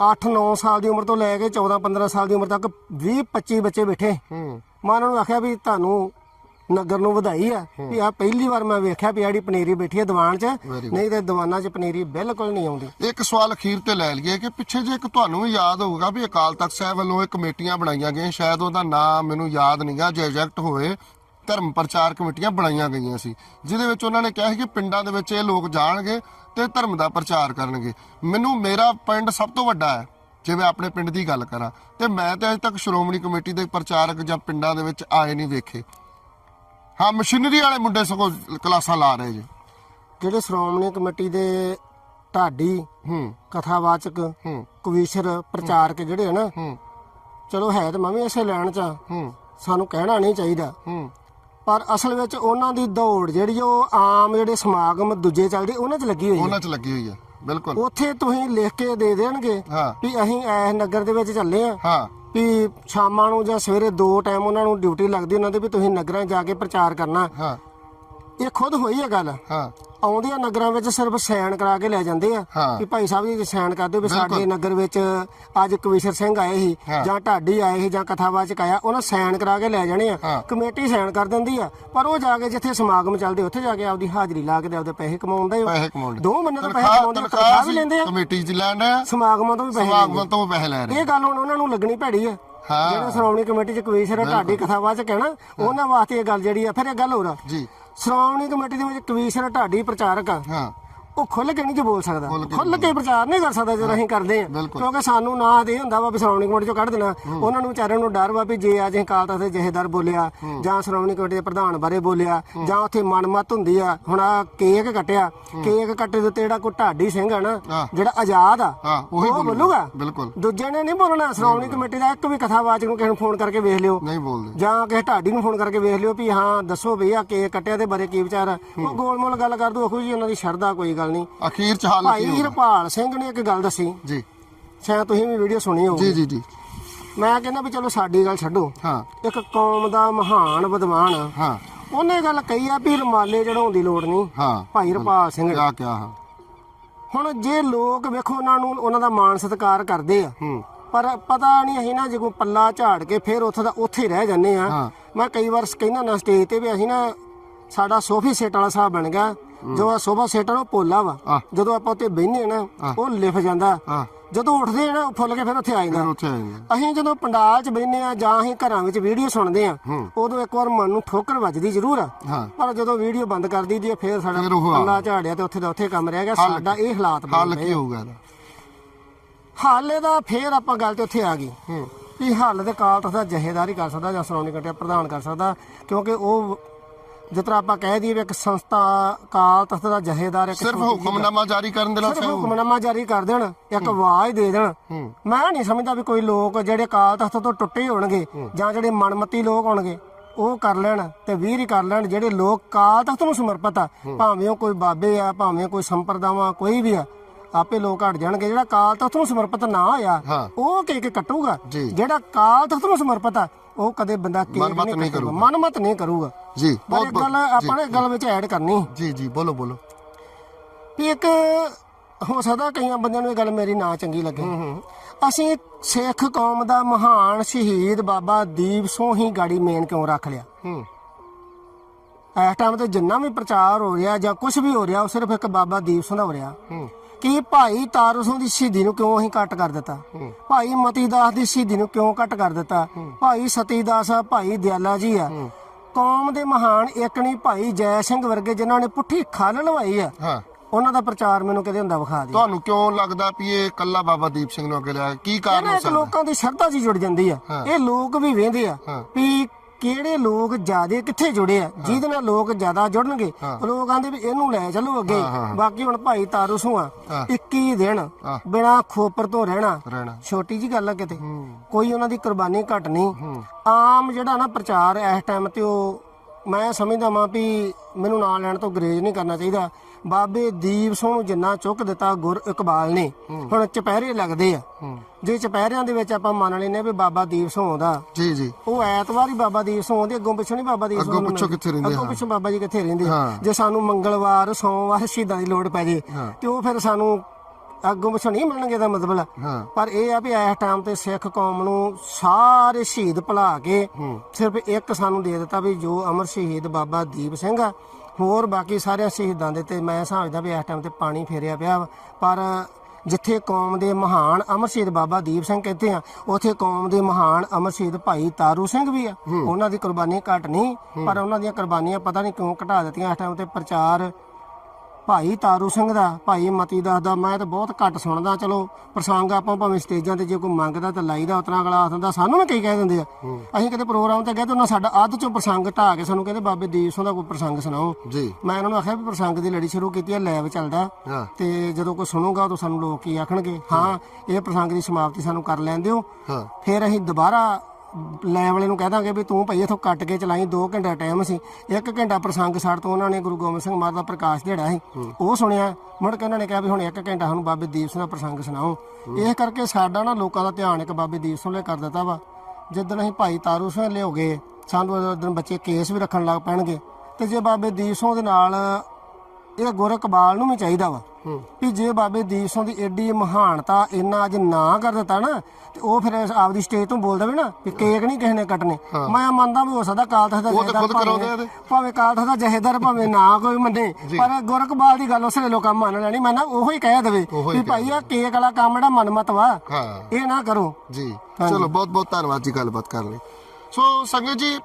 8-9 ਸਾਲ ਦੀ ਉਮਰ ਤੋਂ ਲੈ ਕੇ 14-15 ਸਾਲ ਦੀ ਉਮਰ ਤੱਕ 20-25 ਬੱਚੇ ਬੈਠੇ। ਮੈਂ ਉਹਨਾਂ ਨੂੰ ਆਖਿਆ ਵੀ ਤੁਹਾਨੂੰ ਨਗਰ ਨੂੰ ਵਧਾਈ ਆ ਵੀ ਆ ਪਹਿਲੀ ਵਾਰ ਮੈਂ ਵੇਖਿਆ ਵੀ ਆੜੀ ਪਨੀਰੀ ਬੈਠੀ ਹੈ ਦੀਵਾਨ 'ਚ ਨਹੀਂ ਤੇ ਦੀਵਾਨਾਂ 'ਚ ਪਨੀਰੀ ਬਿਲਕੁਲ ਨਹੀਂ ਆਉਂਦੀ। ਇੱਕ ਸਵਾਲ ਅਖੀਰ ਤੇ ਲੈ ਲਈਏ ਕਿ ਪਿੱਛੇ ਜੇ ਇੱਕ ਤੁਹਾਨੂੰ ਵੀ ਯਾਦ ਹੋਊਗਾ ਵੀ ਅਕਾਲ ਤਖਤ ਸਾਹਿਬ ਵੱਲੋਂ ਇਹ ਕਮੇਟੀਆਂ ਬਣਾਈਆਂ ਗਈਆਂ ਸ਼ਾਇਦ ਉਹਦਾ ਨਾਮ ਮੈਨੂੰ ਯਾਦ ਨਹੀਂਗਾ ਜੇ ਐਗਜ਼ੈਕਟ ਹੋਵੇ ਧਰਮ ਪ੍ਰਚਾਰ ਕਮੇਟੀਆਂ ਬਣਾਈਆਂ ਗਈਆਂ ਸੀ ਜਿਹਦੇ ਵਿੱਚ ਉਹਨਾਂ ਨੇ ਕਿਹਾ ਸੀ ਕਿ ਪਿੰਡਾਂ ਦੇ ਵਿੱਚ ਇਹ ਲੋਕ ਜਾਣਗੇ ਤੇ ਧਰਮ ਦਾ ਪ੍ਰਚਾਰ ਕਰਨਗੇ। ਮੈਨੂੰ ਮੇਰਾ ਪਿੰਡ ਸਭ ਤੋਂ ਵੱਡਾ ਹੈ ਜੇ ਮੈਂ ਆਪਣੇ ਪਿੰਡ ਦੀ ਗੱਲ ਕਰਾਂ ਤੇ ਮੈਂ ਤੇ ਅਜੇ ਤੱਕ ਸ਼੍ਰੋਮਣੀ ਕਮੇਟੀ ਦੇ ਪ੍ਰਚਾਰਕ ਜਾਂ ਪਿੰਡਾਂ ਦੇ ਵਿੱਚ ਆਏ ਨਹੀਂ ਵੇਖੇ। ਹਾਂ ਮਸ਼ੀਨਰੀ ਵਾਲੇ ਮੁੰਡੇ ਸਗੋਂ ਕਲਾਸਾਂ ਲਾ ਰਹੇ ਜੀ। ਜਿਹੜੇ ਸ਼੍ਰੋਮਣੀ ਕਮੇਟੀ ਦੇ ਢਾਡੀ ਹੂੰ। ਕਥਾਵਾਚਕ ਹੂੰ। ਕਵੀਸ਼ਰ ਪ੍ਰਚਾਰਕ ਜਿਹੜੇ ਆ ਨਾ ਹੂੰ। ਚਲੋ ਹੈ ਤਾਂ ਮੈਂ ਵੀ ਇਸੇ ਲੈਣ 'ਚ। ਹੂੰ। ਸਾਨੂੰ ਕਹਿਣਾ ਨਹੀਂ ਚਾਹੀਦਾ। ਹੂੰ। ਪਰ ਅਸਲ ਵਿੱਚ ਉਹਨਾਂ ਦੀ ਦੌੜ ਜਿਹੜੀ ਉਹ ਆਮ ਜਿਹੜੇ ਸਮਾਗਮ ਦੂਜੇ ਚੱਲਦੇ ਉਹਨਾਂ 'ਚ ਲੱਗੀ ਹੋਈ ਹੈ। ਉਹਨਾਂ 'ਚ ਲੱਗੀ ਹੋਈ ਹੈ ਬਿਲਕੁਲ। ਉੱਥੇ ਤੁਸੀਂ ਲਿਖ ਕੇ ਦੇ ਦੇਣਗੇ ਵੀ ਅਸੀਂ ਇਸ ਨਗਰ ਦੇ ਵਿੱਚ ਚੱਲੇ ਆ ਹਾਂ। ਵੀ ਸ਼ਾਮਾਂ ਨੂੰ ਜਾਂ ਸਵੇਰੇ ਦੋ ਟਾਈਮ ਉਹਨਾਂ ਨੂੰ ਡਿਊਟੀ ਲੱਗਦੀ ਉਹਨਾਂ ਦੇ ਵੀ ਤੁਸੀਂ ਨਗਰਾਂ ਜਾ ਕੇ ਪ੍ਰਚਾਰ ਕਰਨਾ। ਹਾਂ। ਇਹ ਖੁਦ ਹੋਈ ਹੈ ਗੱਲ? ਹਾਂ। ਆਉਂਦੇ ਆ ਨਗਰਾਂ ਵਿੱਚ ਸਿਰਫ ਸਾਈਨ ਕਰਾ ਕੇ ਲੈ ਜਾਂਦੇ ਆ ਹਾਂ। ਕਿ ਭਾਈ ਸਾਹਿਬ ਜੀ ਸਾਈਨ ਕਰ ਦਿਓ ਵੀ। ਸਾਡੇ ਨਗਰ ਵਿੱਚ ਅੱਜ ਕਵੀਸ਼ਰ ਸਿੰਘ ਆਏ ਸੀ ਹਾਂ। ਜਾਂ ਢਾਡੀ ਆਏ ਸੀ ਜਾਂ ਕਥਾਵਾਚਕ ਆਇਆ ਉਹਨਾਂ ਸਾਈਨ ਕਰਾ ਕੇ ਲੈ ਜਾਣੇ ਆ। ਕਮੇਟੀ ਸਾਈਨ ਕਰ ਦਿੰਦੀ ਆ ਪਰ ਉਹ ਜਾ ਕੇ ਜਿੱਥੇ ਸਮਾਗਮ ਚੱਲਦੇ ਉੱਥੇ ਜਾ ਕੇ ਆਪਦੀ ਹਾਜ਼ਰੀ ਲਾ ਕੇ ਤੇ ਆਪਦੇ ਪੈਸੇ ਕਮਾਉਂਦੇ ਪੈਸੇ ਕਮਾਉਂਦੇ ਦੋ ਮਹੀਨੇ ਤੋਂ ਪੈਸੇ ਤਨਖਾਹ ਕਮਾਉਂਦੇ ਆ, ਤਨਖਾਹ ਤਨਖਾਹ ਵੀ ਲੈਂਦੇ ਆ ਕਮੇਟੀ 'ਚ ਲੈਣ ਆ ਸਮਾਗਮਾਂ ਤੋਂ ਵੀ ਪੈਸੇ ਸਮਾਗਮਾਂ ਤੋਂ ਪੈਸੇ ਲੈ ਆ। ਰਹੇ ਇਹ ਗੱਲ ਹੁਣ ਉਹਨਾਂ ਨੂੰ ਲੱਗਣੀ ਭੈੜੀ ਆ ਹਾਂ। ਜਿਹੜੇ ਸ਼੍ਰੋਮਣੀ ਕਮੇਟੀ ਚ ਕਵੀਸ਼ਰ ਢਾਡੀ ਕਥਾਵਾਚਕ ਹੈ ਨਾ ਉਹਨਾਂ ਵਾਸਤੇ ਇਹ ਗੱਲ ਜਿਹੜੀ ਆ ਫਿਰ ਇਹ ਗੱਲ ਹੋਰ ਆ ਜੀ ਸ਼੍ਰੋਮਣੀ ਕਮੇਟੀ ਦੇ ਵਿੱਚ ਕਵੀਸ਼ਰ ਢਾਡੀ ਪ੍ਰਚਾਰਕ ਆ। ਹਾਂ। ਉਹ ਖੁੱਲ ਕੇ ਨਹੀਂ ਜੀ ਬੋਲ ਸਕਦਾ। ਖੁੱਲ੍ਹ ਕੇ ਖੁੱਲ ਕੇ ਪ੍ਰਚਾਰ ਨਹੀਂ ਕਰ ਸਕਦਾ ਜਦੋਂ ਅਸੀਂ ਕਰਦੇ ਆ ਬਿਲਕੁਲ। ਕਿਉਂਕਿ ਸਾਨੂੰ ਨਾ ਦੇ ਹੁੰਦਾ ਵਾ ਵੀ ਸ਼੍ਰੋਮਣੀ ਕਮੇਟੀ ਚੋਂ ਕੱਢ ਦੇਣਾ। ਉਹਨਾਂ ਨੂੰ ਵਿਚਾਰਿਆਂ ਨੂੰ ਡਰ ਵਾ ਵੀ ਜੇ ਅੱਜ ਅਸੀਂ ਕਾਲ ਤਖਤ ਦੇ ਜਹੇਦਾਰ ਬੋਲਿਆ ਜਾਂ ਸ਼੍ਰੋਮਣੀ ਕਮੇਟੀ ਦੇ ਪ੍ਰਧਾਨ ਬਾਰੇ ਬੋਲਿਆ ਜਾਂ ਉੱਥੇ ਮਨਮਤ ਹੁੰਦੀ ਆ ਹੁਣ ਆ ਕੇਕ ਕੱਟਿਆ। ਕੇਕ ਕੱਟੇ ਦੇ ਉੱਤੇ ਜਿਹੜਾ ਕੋਈ ਢਾਡੀ ਸਿੰਘ ਆ ਨਾ ਹਾਂ। ਜਿਹੜਾ ਆਜ਼ਾਦ ਆ ਹਾਂ ਉਹੀ ਉਹ ਬੋਲੂਗਾ। ਬਿਲਕੁਲ। ਦੂਜੇ ਨੇ ਨਹੀਂ ਬੋਲਣਾ ਸ਼੍ਰੋਮਣੀ ਕਮੇਟੀ ਦਾ ਇੱਕ ਵੀ ਕਥਾਵਾਚਕ ਨੂੰ ਕਿਸੇ ਨੂੰ ਫੋਨ ਕਰਕੇ ਵੇਖ ਲਿਓ। ਨਹੀਂ ਬੋਲਦੇ। ਜਾਂ ਕਿਸੇ ਢਾਡੀ ਨੂੰ ਫੋਨ ਕਰਕੇ ਵੇਖ ਲਿਓ ਵੀ ਹਾਂ ਦੱਸੋ ਵੀ ਆ ਕੇਕ ਕੱਟਿਆ ਦੇ ਬਾਰੇ ਕੀ ਵਿਚਾਰ ਆ। ਉਹ ਗੋਲਮੋਲ ਗੱਲ ਕਰ ਦੋ ਜੀ ਉਹਨਾਂ ਦੀ ਸ਼ਰਧਾ ਕੋਈ ਗੱਲ ਨਹੀਂ। ਅਖੀਰ 'ਚ ਹਾਲ ਭਾਈ ਕੀ ਹੋਊਗਾ? ਹਰਪਾਲ ਸਿੰਘ ਨੇ ਇੱਕ ਗੱਲ ਦੱਸੀ। ਜੀ। ਸ਼ਾਇਦ ਤੁਸੀਂ ਵੀ ਵੀਡੀਓ ਸੁਣੀ ਹੋਊਗੀ। ਜੀ ਜੀ ਜੀ। ਮੈਂ ਕਹਿੰਦਾ ਵੀ ਚਲੋ ਸਾਡੀ ਗੱਲ ਛੱਡੋ। ਹਾਂ। ਇੱਕ ਕੌਮ ਦਾ ਮਹਾਨ ਵਿਦਵਾਨ। ਆ ਹਾਂ। ਉਹਨੇ ਗੱਲ ਕਹੀ ਆ ਵੀ ਰਮਾਲੇ ਚੜਾਉਣ ਦੀ ਲੋੜ ਨਹੀਂ। ਹਾਂ। ਭਾਈ ਹਰਪਾਲ ਸਿੰਘ ਕਿਆ ਕਿਆ ਹਾਂ। ਹੁਣ ਜੇ ਲੋਕ ਵੇਖੋ ਉਹਨਾਂ ਨੂੰ ਉਹਨਾਂ ਦਾ ਮਾਣ ਸਤਿਕਾਰ ਕਰਦੇ ਆ। ਹੂੰ। ਪਰ ਪਤਾ ਨਹੀਂ ਅਸੀਂ ਨਾ ਜੇ ਕੋਈ ਪੱਲਾ ਝਾੜ ਕੇ ਫਿਰ ਉੱਥੇ ਦਾ ਉੱਥੇ ਹੀ ਰਹਿ ਜਾਂਦੇ ਆ। ਹਾਂ। ਮੈਂ ਕਈ ਵਾਰ ਕਹਿੰਦਾ ਨਾ ਸਟੇਜ ਤੇ ਵੀ ਅਸੀਂ ਨਾ ਸਾਡਾ ਸੋਫੀ ਸੈਟ ਵਾਲਾ ਸਾਹਿਬ ਬਣ ਗਿਆ। ਜੋ ਆ ਸੋਫਾ ਸੈਟ ਆ ਉਹ ਪੋਲਾ ਵਾ। ਜਦੋਂ ਆਪਾਂ ਉੱਤੇ ਬਹਿੰਦੇ ਆ ਨਾ ਉਹ ਲਿਫ ਜਾਂਦਾ। ਜਦੋਂ ਉੱਠਦੇ ਆ ਨਾ ਫੁੱਲ ਕੇ ਫਿਰ ਉੱਥੇ ਆ ਜਾਂਦਾ। ਅਸੀਂ ਜਦੋਂ ਪੰਡਾਲ 'ਚ ਬੈਠਨੇ ਆ ਜਾਂ ਅਸੀਂ ਘਰਾਂ ਵਿੱਚ ਵੀਡੀਓ ਸੁਣਦੇ ਆ। ਉਦੋਂ ਇੱਕ ਵਾਰ ਮਨ ਨੂੰ ਠੋਕਰ ਵੱਜਦੀ ਜ਼ਰੂਰ ਆ। ਪਰ ਜਦੋਂ ਵੀਡੀਓ ਬੰਦ ਕਰ ਦਈਦੀ ਆ ਫਿਰ ਸਾਡਾ ਪੱਲਾ ਝਾੜਿਆ ਤੇ ਉੱਥੇ ਦਾ ਉੱਥੇ ਕੰਮ ਰਹਿ ਗਿਆ। ਹੱਲ ਸਾਡਾ ਇਹ ਹਾਲਾਤ ਬਣ ਹੱਲ ਗਏ ਕੀ ਹੋਊਗਾ ਹੱਲ ਇਹਦਾ ਫੇਰ ਆਪਾਂ ਗੱਲ ਤੇ ਉੱਥੇ ਆ ਗਈ। ਵੀ ਹੱਲ ਦੇ ਕਾਲ ਦਾ ਜਹੇਦਾਰ ਕਰ ਸਕਦਾ ਜਾਂ ਸ਼੍ਰੋਮਣੀ ਕਮੇਟੀ ਦਾ ਪ੍ਰਧਾਨ ਕਰ ਸਕਦਾ ਕਿਉਂਕਿ ਉਹ ਜਿਸ ਤਰ੍ਹਾਂ ਆਪਾਂ ਕਹਿ ਦਈਏ ਵੀ ਇੱਕ ਸੰਸਥਾ ਕਾਲ ਤਖਤ ਦਾ ਜਹੇਦਾਰ ਇੱਕ ਸਿਰਫ ਹੁਕਮਨਾਮਾ ਜਾਰੀ ਕਰਨ ਦੇ ਸਿਰਫ ਹੁਕਮਨਾਮਾ ਜਾਰੀ ਕਰ ਦੇਣ ਇੱਕ ਆਵਾਜ਼ ਦੇ ਦੇਣ। ਮੈਂ ਨਹੀਂ ਸਮਝਦਾ ਵੀ ਕੋਈ ਲੋਕ ਜਿਹੜੇ ਕਾਲ ਤਖਤ ਤੋਂ ਟੁੱਟੇ ਹੋਣਗੇ ਜਾਂ ਜਿਹੜੇ ਮਨਮਤੀ ਲੋਕ ਹੋਣਗੇ ਉਹ ਕਰ ਲੈਣ ਤੇ ਵੀਰ ਹੀ ਕਰ ਲੈਣ ਜਿਹੜੇ ਲੋਕ ਕਾਲ ਤਖਤ ਨੂੰ ਸਮਰਪਿਤ ਆ। ਭਾਵੇਂ ਉਹ ਕੋਈ ਬਾਬੇ ਆ ਭਾਵੇਂ ਕੋਈ ਸੰਪਰਦਾਵਾਂ ਕੋਈ ਵੀ ਆ ਆਪੇ ਲੋਕ ਹਟ ਜਾਣਗੇ। ਜਿਹੜਾ ਕਾਲ ਤਖਤ ਨੂੰ ਸਮਰਪਿਤ ਨਾ ਹੋਇਆ। ਉਹ ਕੇ ਕੇ ਕੱਟੂਗਾ। ਜਿਹੜਾ ਕਾਲ ਤਖਤ ਨੂੰ ਸਮਰਪਿਤ ਆ ਉਹ ਕਦੇ ਬੰਦਾ ਕੇ ਮਨਮਤ ਨਹੀਂ ਕਰੂਗਾ। ਮਨਮਤ ਨਹੀਂ ਕਰੂਗਾ। ਜੀ ਬਹੁਤ ਇੱਕ ਗੱਲ ਬਹੁਤ ਆਪਾਂ ਨੇ ਗੱਲ ਵਿੱਚ ਐਡ ਕਰਨੀ। ਜੀ ਜੀ ਬੋਲੋ ਬੋਲੋ। ਵੀ ਇੱਕ ਹੋ ਸਕਦਾ ਕਈਆਂ ਬੰਦਿਆਂ ਨੂੰ ਇਹ ਗੱਲ ਮੇਰੀ ਨਾ ਚੰਗੀ ਲੱਗੇ। ਅਸੀਂ ਸਿੱਖ ਕੌਮ ਦਾ ਮਹਾਨ ਸ਼ਹੀਦ ਬਾਬਾ ਦੀਪ ਸਿੰਘ ਹੀ ਗਾੜੀ ਮੇਨ ਕਿਉਂ ਰੱਖ ਲਿਆ? ਹੂੰ। ਇਸ ਟਾਈਮ ਤੇ ਜਿੰਨਾ ਵੀ ਪ੍ਰਚਾਰ ਹੋ ਰਿਹਾ ਜਾਂ ਕੁਝ ਵੀ ਹੋ ਰਿਹਾ ਉਹ ਸਿਰਫ ਇੱਕ ਬਾਬਾ ਦੀਪ ਸਿੰਘ ਦਾ ਹੋ ਰਿਹਾ। ਹੂੰ। ਕਿ ਭਾਈ ਤਾਰੂ ਸਿੰਘ ਦੀ ਸ਼ਹੀਦੀ ਨੂੰ ਕਿਉਂ ਅਸੀਂ ਕੱਟ ਕਰ ਦਿੱਤਾ। ਭਾਈ ਮਤੀ ਦਾਸ ਦੀ ਸ਼ਹੀਦੀ ਨੂੰ ਕਿਉਂ ਕੱਟ ਕਰ ਦਿੱਤਾ? ਭਾਈ ਸਤੀ ਦਾਸ ਆ ਭਾਈ ਦਿਆਲਾ ਜੀ ਆ। ਕੌਮ ਦੇ ਮਹਾਨ ਇੱਕ ਨਹੀਂ ਭਾਈ ਜੈ ਸਿੰਘ ਵਰਗੇ ਜਿਨ੍ਹਾਂ ਨੇ ਪੁੱਠੀ ਖੱਲ ਲਵਾਈ ਆ। ਉਹਨਾਂ ਦਾ ਪ੍ਰਚਾਰ ਮੈਨੂੰ ਕਿਤੇ ਹੁੰਦਾ ਵਿਖਾ ਦੇ। ਤੁਹਾਨੂੰ ਕਿਉਂ ਲੱਗਦਾ ਵੀ ਇਹ ਕੱਲਾ ਬਾਬਾ ਦੀਪ ਸਿੰਘ ਨੂੰ ਅੱਗੇ ਲਿਆ? ਕੀ ਕਾਰਨ ਹੋ ਸਕਦਾ? ਲੋਕਾਂ ਦੀ ਸ਼ਰਧਾ ਜੀ ਜੁੜ ਜਾਂਦੀ ਆ। ਇਹ ਲੋਕ ਵੀ ਵੇਂਦੇ ਆ। ਵੀ ਕਿਹੜੇ ਲੋਕ ਜਿਆਦੇ ਕਿੱਥੇ ਜੁੜੇ ਆ? ਜਿਹਦੇ ਨਾਲ ਲੋਕ ਜ਼ਿਆਦਾ ਜੁੜਨਗੇ? ਲੋਕ ਆਂਦੇ ਵੀ ਇਹਨੂੰ ਲੈ ਚੱਲੋ ਅੱਗੇ। ਬਾਕੀ ਹੁਣ ਭਾਈ ਤਾਰੂ ਸੁਆ ਹਾਂ। 21 ਦਿਨ। ਬਿਨਾ ਖੋਪਰ ਤੋਂ ਰਹਿਣਾ। ਛੋਟੀ ਜੀ ਗੱਲ ਆ ਕਿਤੇ। ਕੋਈ ਉਹਨਾਂ ਦੀ ਕੁਰਬਾਨੀ ਘਟ ਨਹੀਂ। ਆਮ ਜਿਹੜਾ ਨਾ ਪ੍ਰਚਾਰ ਇਸ ਟਾਈਮ ਤੇ ਉਹ ਮੈਂ ਸਮਝਦਾ ਵਾਂ ਵੀ ਮੈਨੂੰ ਨਾਂ ਲੈਣ ਤੋਂ ਗਰੇਜ ਨਹੀਂ ਕਰਨਾ ਚਾਹੀਦਾ। ਬਾਬੇ ਦੀਪ ਸਿੰਘ ਨੂੰ ਜਿੰਨਾ ਚੁੱਕ ਦਿੱਤਾ ਗੁਰ ਇਕਬਾਲ ਨੇ। ਹੁਣ ਚਪਹਿਰੇ ਲੱਗਦੇ ਆ। ਜੇ ਚਪਹਿਰਿਆਂ ਦੇ ਵਿੱਚ ਆਪਾਂ ਮੰਨ ਲੈਨੇ ਵੀ ਬਾਬਾ ਦੀਪ ਸਿੰਘ ਆਉਂਦਾ ਜੀ ਜੀ। ਉਹ ਐਤਵਾਰ ਹੀ ਬਾਬਾ ਦੀਪ ਸਿੰਘ ਆਉਂਦੇ ਅੱਗੋਂ ਪਿੱਛੋਂ ਨਹੀਂ ਬਾਬਾ ਦੀਪ ਸਿੰਘ ਅੱਗੋਂ ਪਿੱਛੋਂ। ਕਿੱਥੇ ਰਹਿੰਦੇ, ਅੱਗੋਂ। ਪਿੱਛੋਂ ਬਾਬਾ ਜੀ ਕਿੱਥੇ ਰਹਿੰਦੇ। ਜੇ ਸਾਨੂੰ ਮੰਗਲਵਾਰ ਸੋਮਵਾਰ ਸ਼ਹੀਦਾਂ ਦੀ ਲੋੜ ਪੈ ਜੇ। ਤੇ ਉਹ ਫਿਰ ਸਾਨੂੰ ਅੱਗੋਂ ਪਿੱਛੋਂ ਨਹੀਂ ਮਿਲਣਗੇ ਦਾ ਮਤਲਬ। ਪਰ ਇਹ ਆ ਵੀ ਇਸ ਟਾਈਮ ਤੇ ਸਿੱਖ ਕੌਮ ਨੂੰ ਸਾਰੇ ਸ਼ਹੀਦ ਭੁਲਾ ਕੇ ਸਿਰਫ ਇੱਕ ਸਾਨੂੰ ਦੇ ਦਿੱਤਾ ਵੀ ਜੋ ਅਮਰ ਸ਼ਹੀਦ ਬਾਬਾ ਦੀਪ ਸਿੰਘ ਆ ਹੋਰ ਬਾਕੀ ਸਾਰੇ ਸ਼ਹੀਦਾਂ ਦੇ ਤੇ ਮੈਂ ਸਮਝਦਾ ਵੀ ਇਸ ਟਾਈਮ ਤੇ ਪਾਣੀ ਫੇਰਿਆ ਪਿਆ ਵਾ। ਪਰ ਜਿੱਥੇ ਕੌਮ ਦੇ ਮਹਾਨ ਅਮਰ ਸ਼ਹੀਦ ਬਾਬਾ ਦੀਪ ਸਿੰਘ ਕਹਿੰਦੇ ਆ ਉੱਥੇ ਕੌਮ ਦੇ ਮਹਾਨ ਅਮਰ ਸ਼ਹੀਦ ਭਾਈ ਤਾਰੂ ਸਿੰਘ ਵੀ ਆ। ਉਹਨਾਂ ਦੀ ਕੁਰਬਾਨੀ ਘਟ ਨਹੀਂ ਪਰ ਉਹਨਾਂ ਦੀਆਂ ਕੁਰਬਾਨੀਆਂ ਪਤਾ ਨਹੀਂ ਕਿਉਂ ਘਟਾ ਦਿੱਤੀਆਂ ਇਸ ਟਾਈਮ ਤੇ ਪ੍ਰਚਾਰ ਭਾਈ ਤਾਰੂ ਸਿੰਘ ਦਾ ਭਾਈ ਮਤੀ ਦਾਸ ਦਾ ਮੈਂ ਤਾਂ ਬਹੁਤ ਘੱਟ ਸੁਣਦਾ ਚਲੋ ਪ੍ਰਸੰਗ ਆਪਾਂ ਭਾਵੇਂ ਸਟੇਜਾਂ ਤੇ ਜੇ ਕੋਈ ਮੰਗਦਾ ਤਾਂ ਲਾਈਦਾ ਉਤਨਾ ਅਗਲਾ ਆਖ ਦਿੰਦਾ ਸਾਨੂੰ ਵੀ ਕਈ ਕਹਿ ਦਿੰਦੇ ਆ। ਅਸੀਂ ਕਿਤੇ ਪ੍ਰੋਗਰਾਮ ਤੇ ਗਏ ਤਾਂ ਉਹਨਾਂ ਸਾਡਾ ਅੱਧ ਚੋਂ ਪ੍ਰਸੰਗ ਢਾ ਕੇ ਸਾਨੂੰ ਕਹਿੰਦੇ ਬਾਬੇ ਦੀਪ ਸਿੰਘ ਦਾ ਕੋਈ ਪ੍ਰਸੰਗ ਸੁਣਾਓ। ਜੀ। ਮੈਂ ਉਹਨਾਂ ਨੂੰ ਆਖਿਆ ਵੀ ਪ੍ਰਸੰਗ ਦੀ ਲੜੀ ਸ਼ੁਰੂ ਕੀਤੀ ਹੈ ਲੈਵ ਚੱਲਦਾ। ਤੇ ਜਦੋਂ ਕੋਈ ਸੁਣੂਗਾ ਤਾਂ ਸਾਨੂੰ ਲੋਕ ਕੀ ਆਖਣਗੇ? ਹਾਂ ਇਹ ਪ੍ਰਸੰਗ ਦੀ ਸਮਾਪਤੀ ਸਾਨੂੰ ਕਰ ਲੈਣ ਦਿਓ। ਹਾਂ। ਫਿਰ ਅਸੀਂ ਦੁਬਾਰਾ ਲੈ ਵਾਲੇ ਨੂੰ ਕਹਿ ਦਾਂਗੇ ਵੀ ਤੂੰ ਭਾਈ ਇਥੋਂ ਕੱਟ ਕੇ ਚਲਾਈ 2 ਘੰਟਾ ਟਾਈਮ ਸੀ 1 ਘੰਟਾ ਪ੍ਰਸੰਗ ਛੱਡ ਤੋਂ ਉਹਨਾਂ ਨੇ ਗੁਰੂ ਗੋਬਿੰਦ ਸਿੰਘ ਮਹਾਰਾਜ ਦਾ ਪ੍ਰਕਾਸ਼ ਦਿਹਾੜਾ ਸੀ ਉਹ ਸੁਣਿਆ ਮੁੜ ਕੇ ਉਹਨਾਂ ਨੇ ਕਿਹਾ ਵੀ ਹੁਣ 1 ਘੰਟਾ ਸਾਨੂੰ ਬਾਬੇ ਦੀਪ ਸਿੰਘ ਦਾ ਪ੍ਰਸੰਗ ਸੁਣਾਓ। ਇਹ ਕਰਕੇ ਸਾਡਾ ਨਾ ਲੋਕਾਂ ਦਾ ਧਿਆਨ ਇੱਕ ਬਾਬੇ ਦੀਪ ਸਿੰਘ ਲੈ ਕਰ ਦਿੱਤਾ ਵਾ। ਜਿੱਦਣ ਅਸੀਂ ਭਾਈ ਤਾਰੂ ਸਿੰਘ ਲਿਆਓਗੇ ਸਾਨੂੰ ਦਿਨ ਬੱਚੇ ਕੇਸ ਵੀ ਰੱਖਣ ਲੱਗ ਪੈਣਗੇ। ਤੇ ਜੇ ਬਾਬੇ ਦੀਪ ਸਿੰਘ ਦੇ ਨਾਲ ਇਹ ਗੋਰਖਬਾਲ ਨੂੰ ਵੀ ਚਾਹੀਦਾ ਵਾ ਵੀ ਜੇ ਬਾਬੇ ਦੀਪ ਸਿੰਘ ਦੀ ਏਡੀ ਮਹਾਨਤਾ ਇੰਨਾ ਅੱਜ ਨਾ ਕਰ ਦਿੱਤਾ ਨਾ ਤੇ ਉਹ ਫਿਰ ਆਪਦੀ ਸਟੇਜ ਤੋਂ ਬੋਲ ਦਵੇ ਨਾ ਵੀ ਕੇਕ ਨਹੀਂ ਕਿਸੇ ਨੇ ਕੱਟਨੇ ਮੈਂ ਮੰਨਦਾ ਵੀ ਹੋ ਸਕਦਾ ਕਾਲ ਤਖਤ ਦਾ ਜਹੇਦਾਰ ਭਾਵੇਂ ਕਾਲ ਤਖਤ ਦਾ ਜਹੇਦਾਰ ਭਾਵੇਂ ਨਾ ਕੋਈ ਮੰਨੇ ਪਰ ਗੁਰਕਬਾਲ ਦੀ ਗੱਲ ਉਸਲੇ ਲੋਕਾਂ ਮੰਨ ਲੈਣੀ ਮੈਂ ਨਾ ਉਹੋ ਹੀ ਕਹਿ ਦੇਵੇ ਵੀ ਭਾਈ ਆ ਕੇਕ ਵਾਲਾ ਕੰਮ ਜਿਹੜਾ ਮਨਮਤ ਵਾ ਇਹ ਨਾ ਕਰੋ। ਜੀ। ਚਲੋ ਬਹੁਤ ਬਹੁਤ ਧੰਨਵਾਦ ਜੀ ਗੱਲਬਾਤ ਕਰਨ ਲਈ। ਸੋ ਸੰਗਤ ਜੀ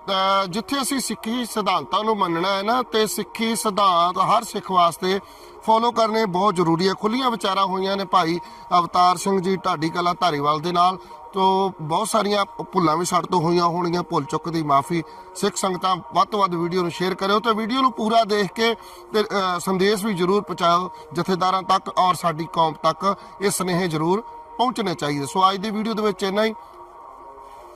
ਜਿੱਥੇ ਅਸੀਂ ਸਿੱਖੀ ਸਿਧਾਂਤਾਂ ਨੂੰ ਮੰਨਣਾ ਹੈ ਨਾ, ਤੇ ਸਿੱਖੀ ਸਿਧਾਂਤ ਹਰ ਸਿੱਖ ਵਾਸਤੇ ਫੋਲੋ ਕਰਨੇ ਬਹੁਤ ਜ਼ਰੂਰੀ ਹੈ। ਖੁੱਲੀਆਂ ਵਿਚਾਰਾਂ ਹੋਈਆਂ ਨੇ ਭਾਈ ਅਵਤਾਰ ਸਿੰਘ ਜੀ, ਢਾਡੀ ਕਲਾ ਧਾਰੀਵਾਲ ਦੇ ਨਾਲ। ਤੋ ਬਹੁਤ ਸਾਰੀਆਂ ਭੁੱਲਾਂ ਵੀ ਸਾਡੇ ਤੋਂ ਹੋਈਆਂ ਹੋਣਗੀਆਂ। ਭੁੱਲ ਚੁੱਕ ਦੀ ਮਾਫੀ ਸਿੱਖ ਸੰਗਤਾਂ ਵੱਧ ਤੋਂ ਵੱਧ ਵੀਡੀਓ ਨੂੰ ਸ਼ੇਅਰ ਕਰਿਓ ਤੇ ਵੀਡੀਓ ਨੂੰ ਪੂਰਾ ਦੇਖ ਕੇ ਤੇ ਸੰਦੇਸ਼ ਵੀ ਜ਼ਰੂਰ ਪਹੁੰਚਾਓ ਜਥੇਦਾਰਾਂ ਤੱਕ ਔਰ ਸਾਡੀ ਕੌਮ ਤੱਕ। ਇਹ ਸੁਨੇਹੇ ਜ਼ਰੂਰ ਪਹੁੰਚਣੇ ਚਾਹੀਦੇ। ਸੋ ਅੱਜ ਦੀ ਵੀਡੀਓ ਦੇ ਵਿੱਚ ਇੰਨਾ ਹੀ।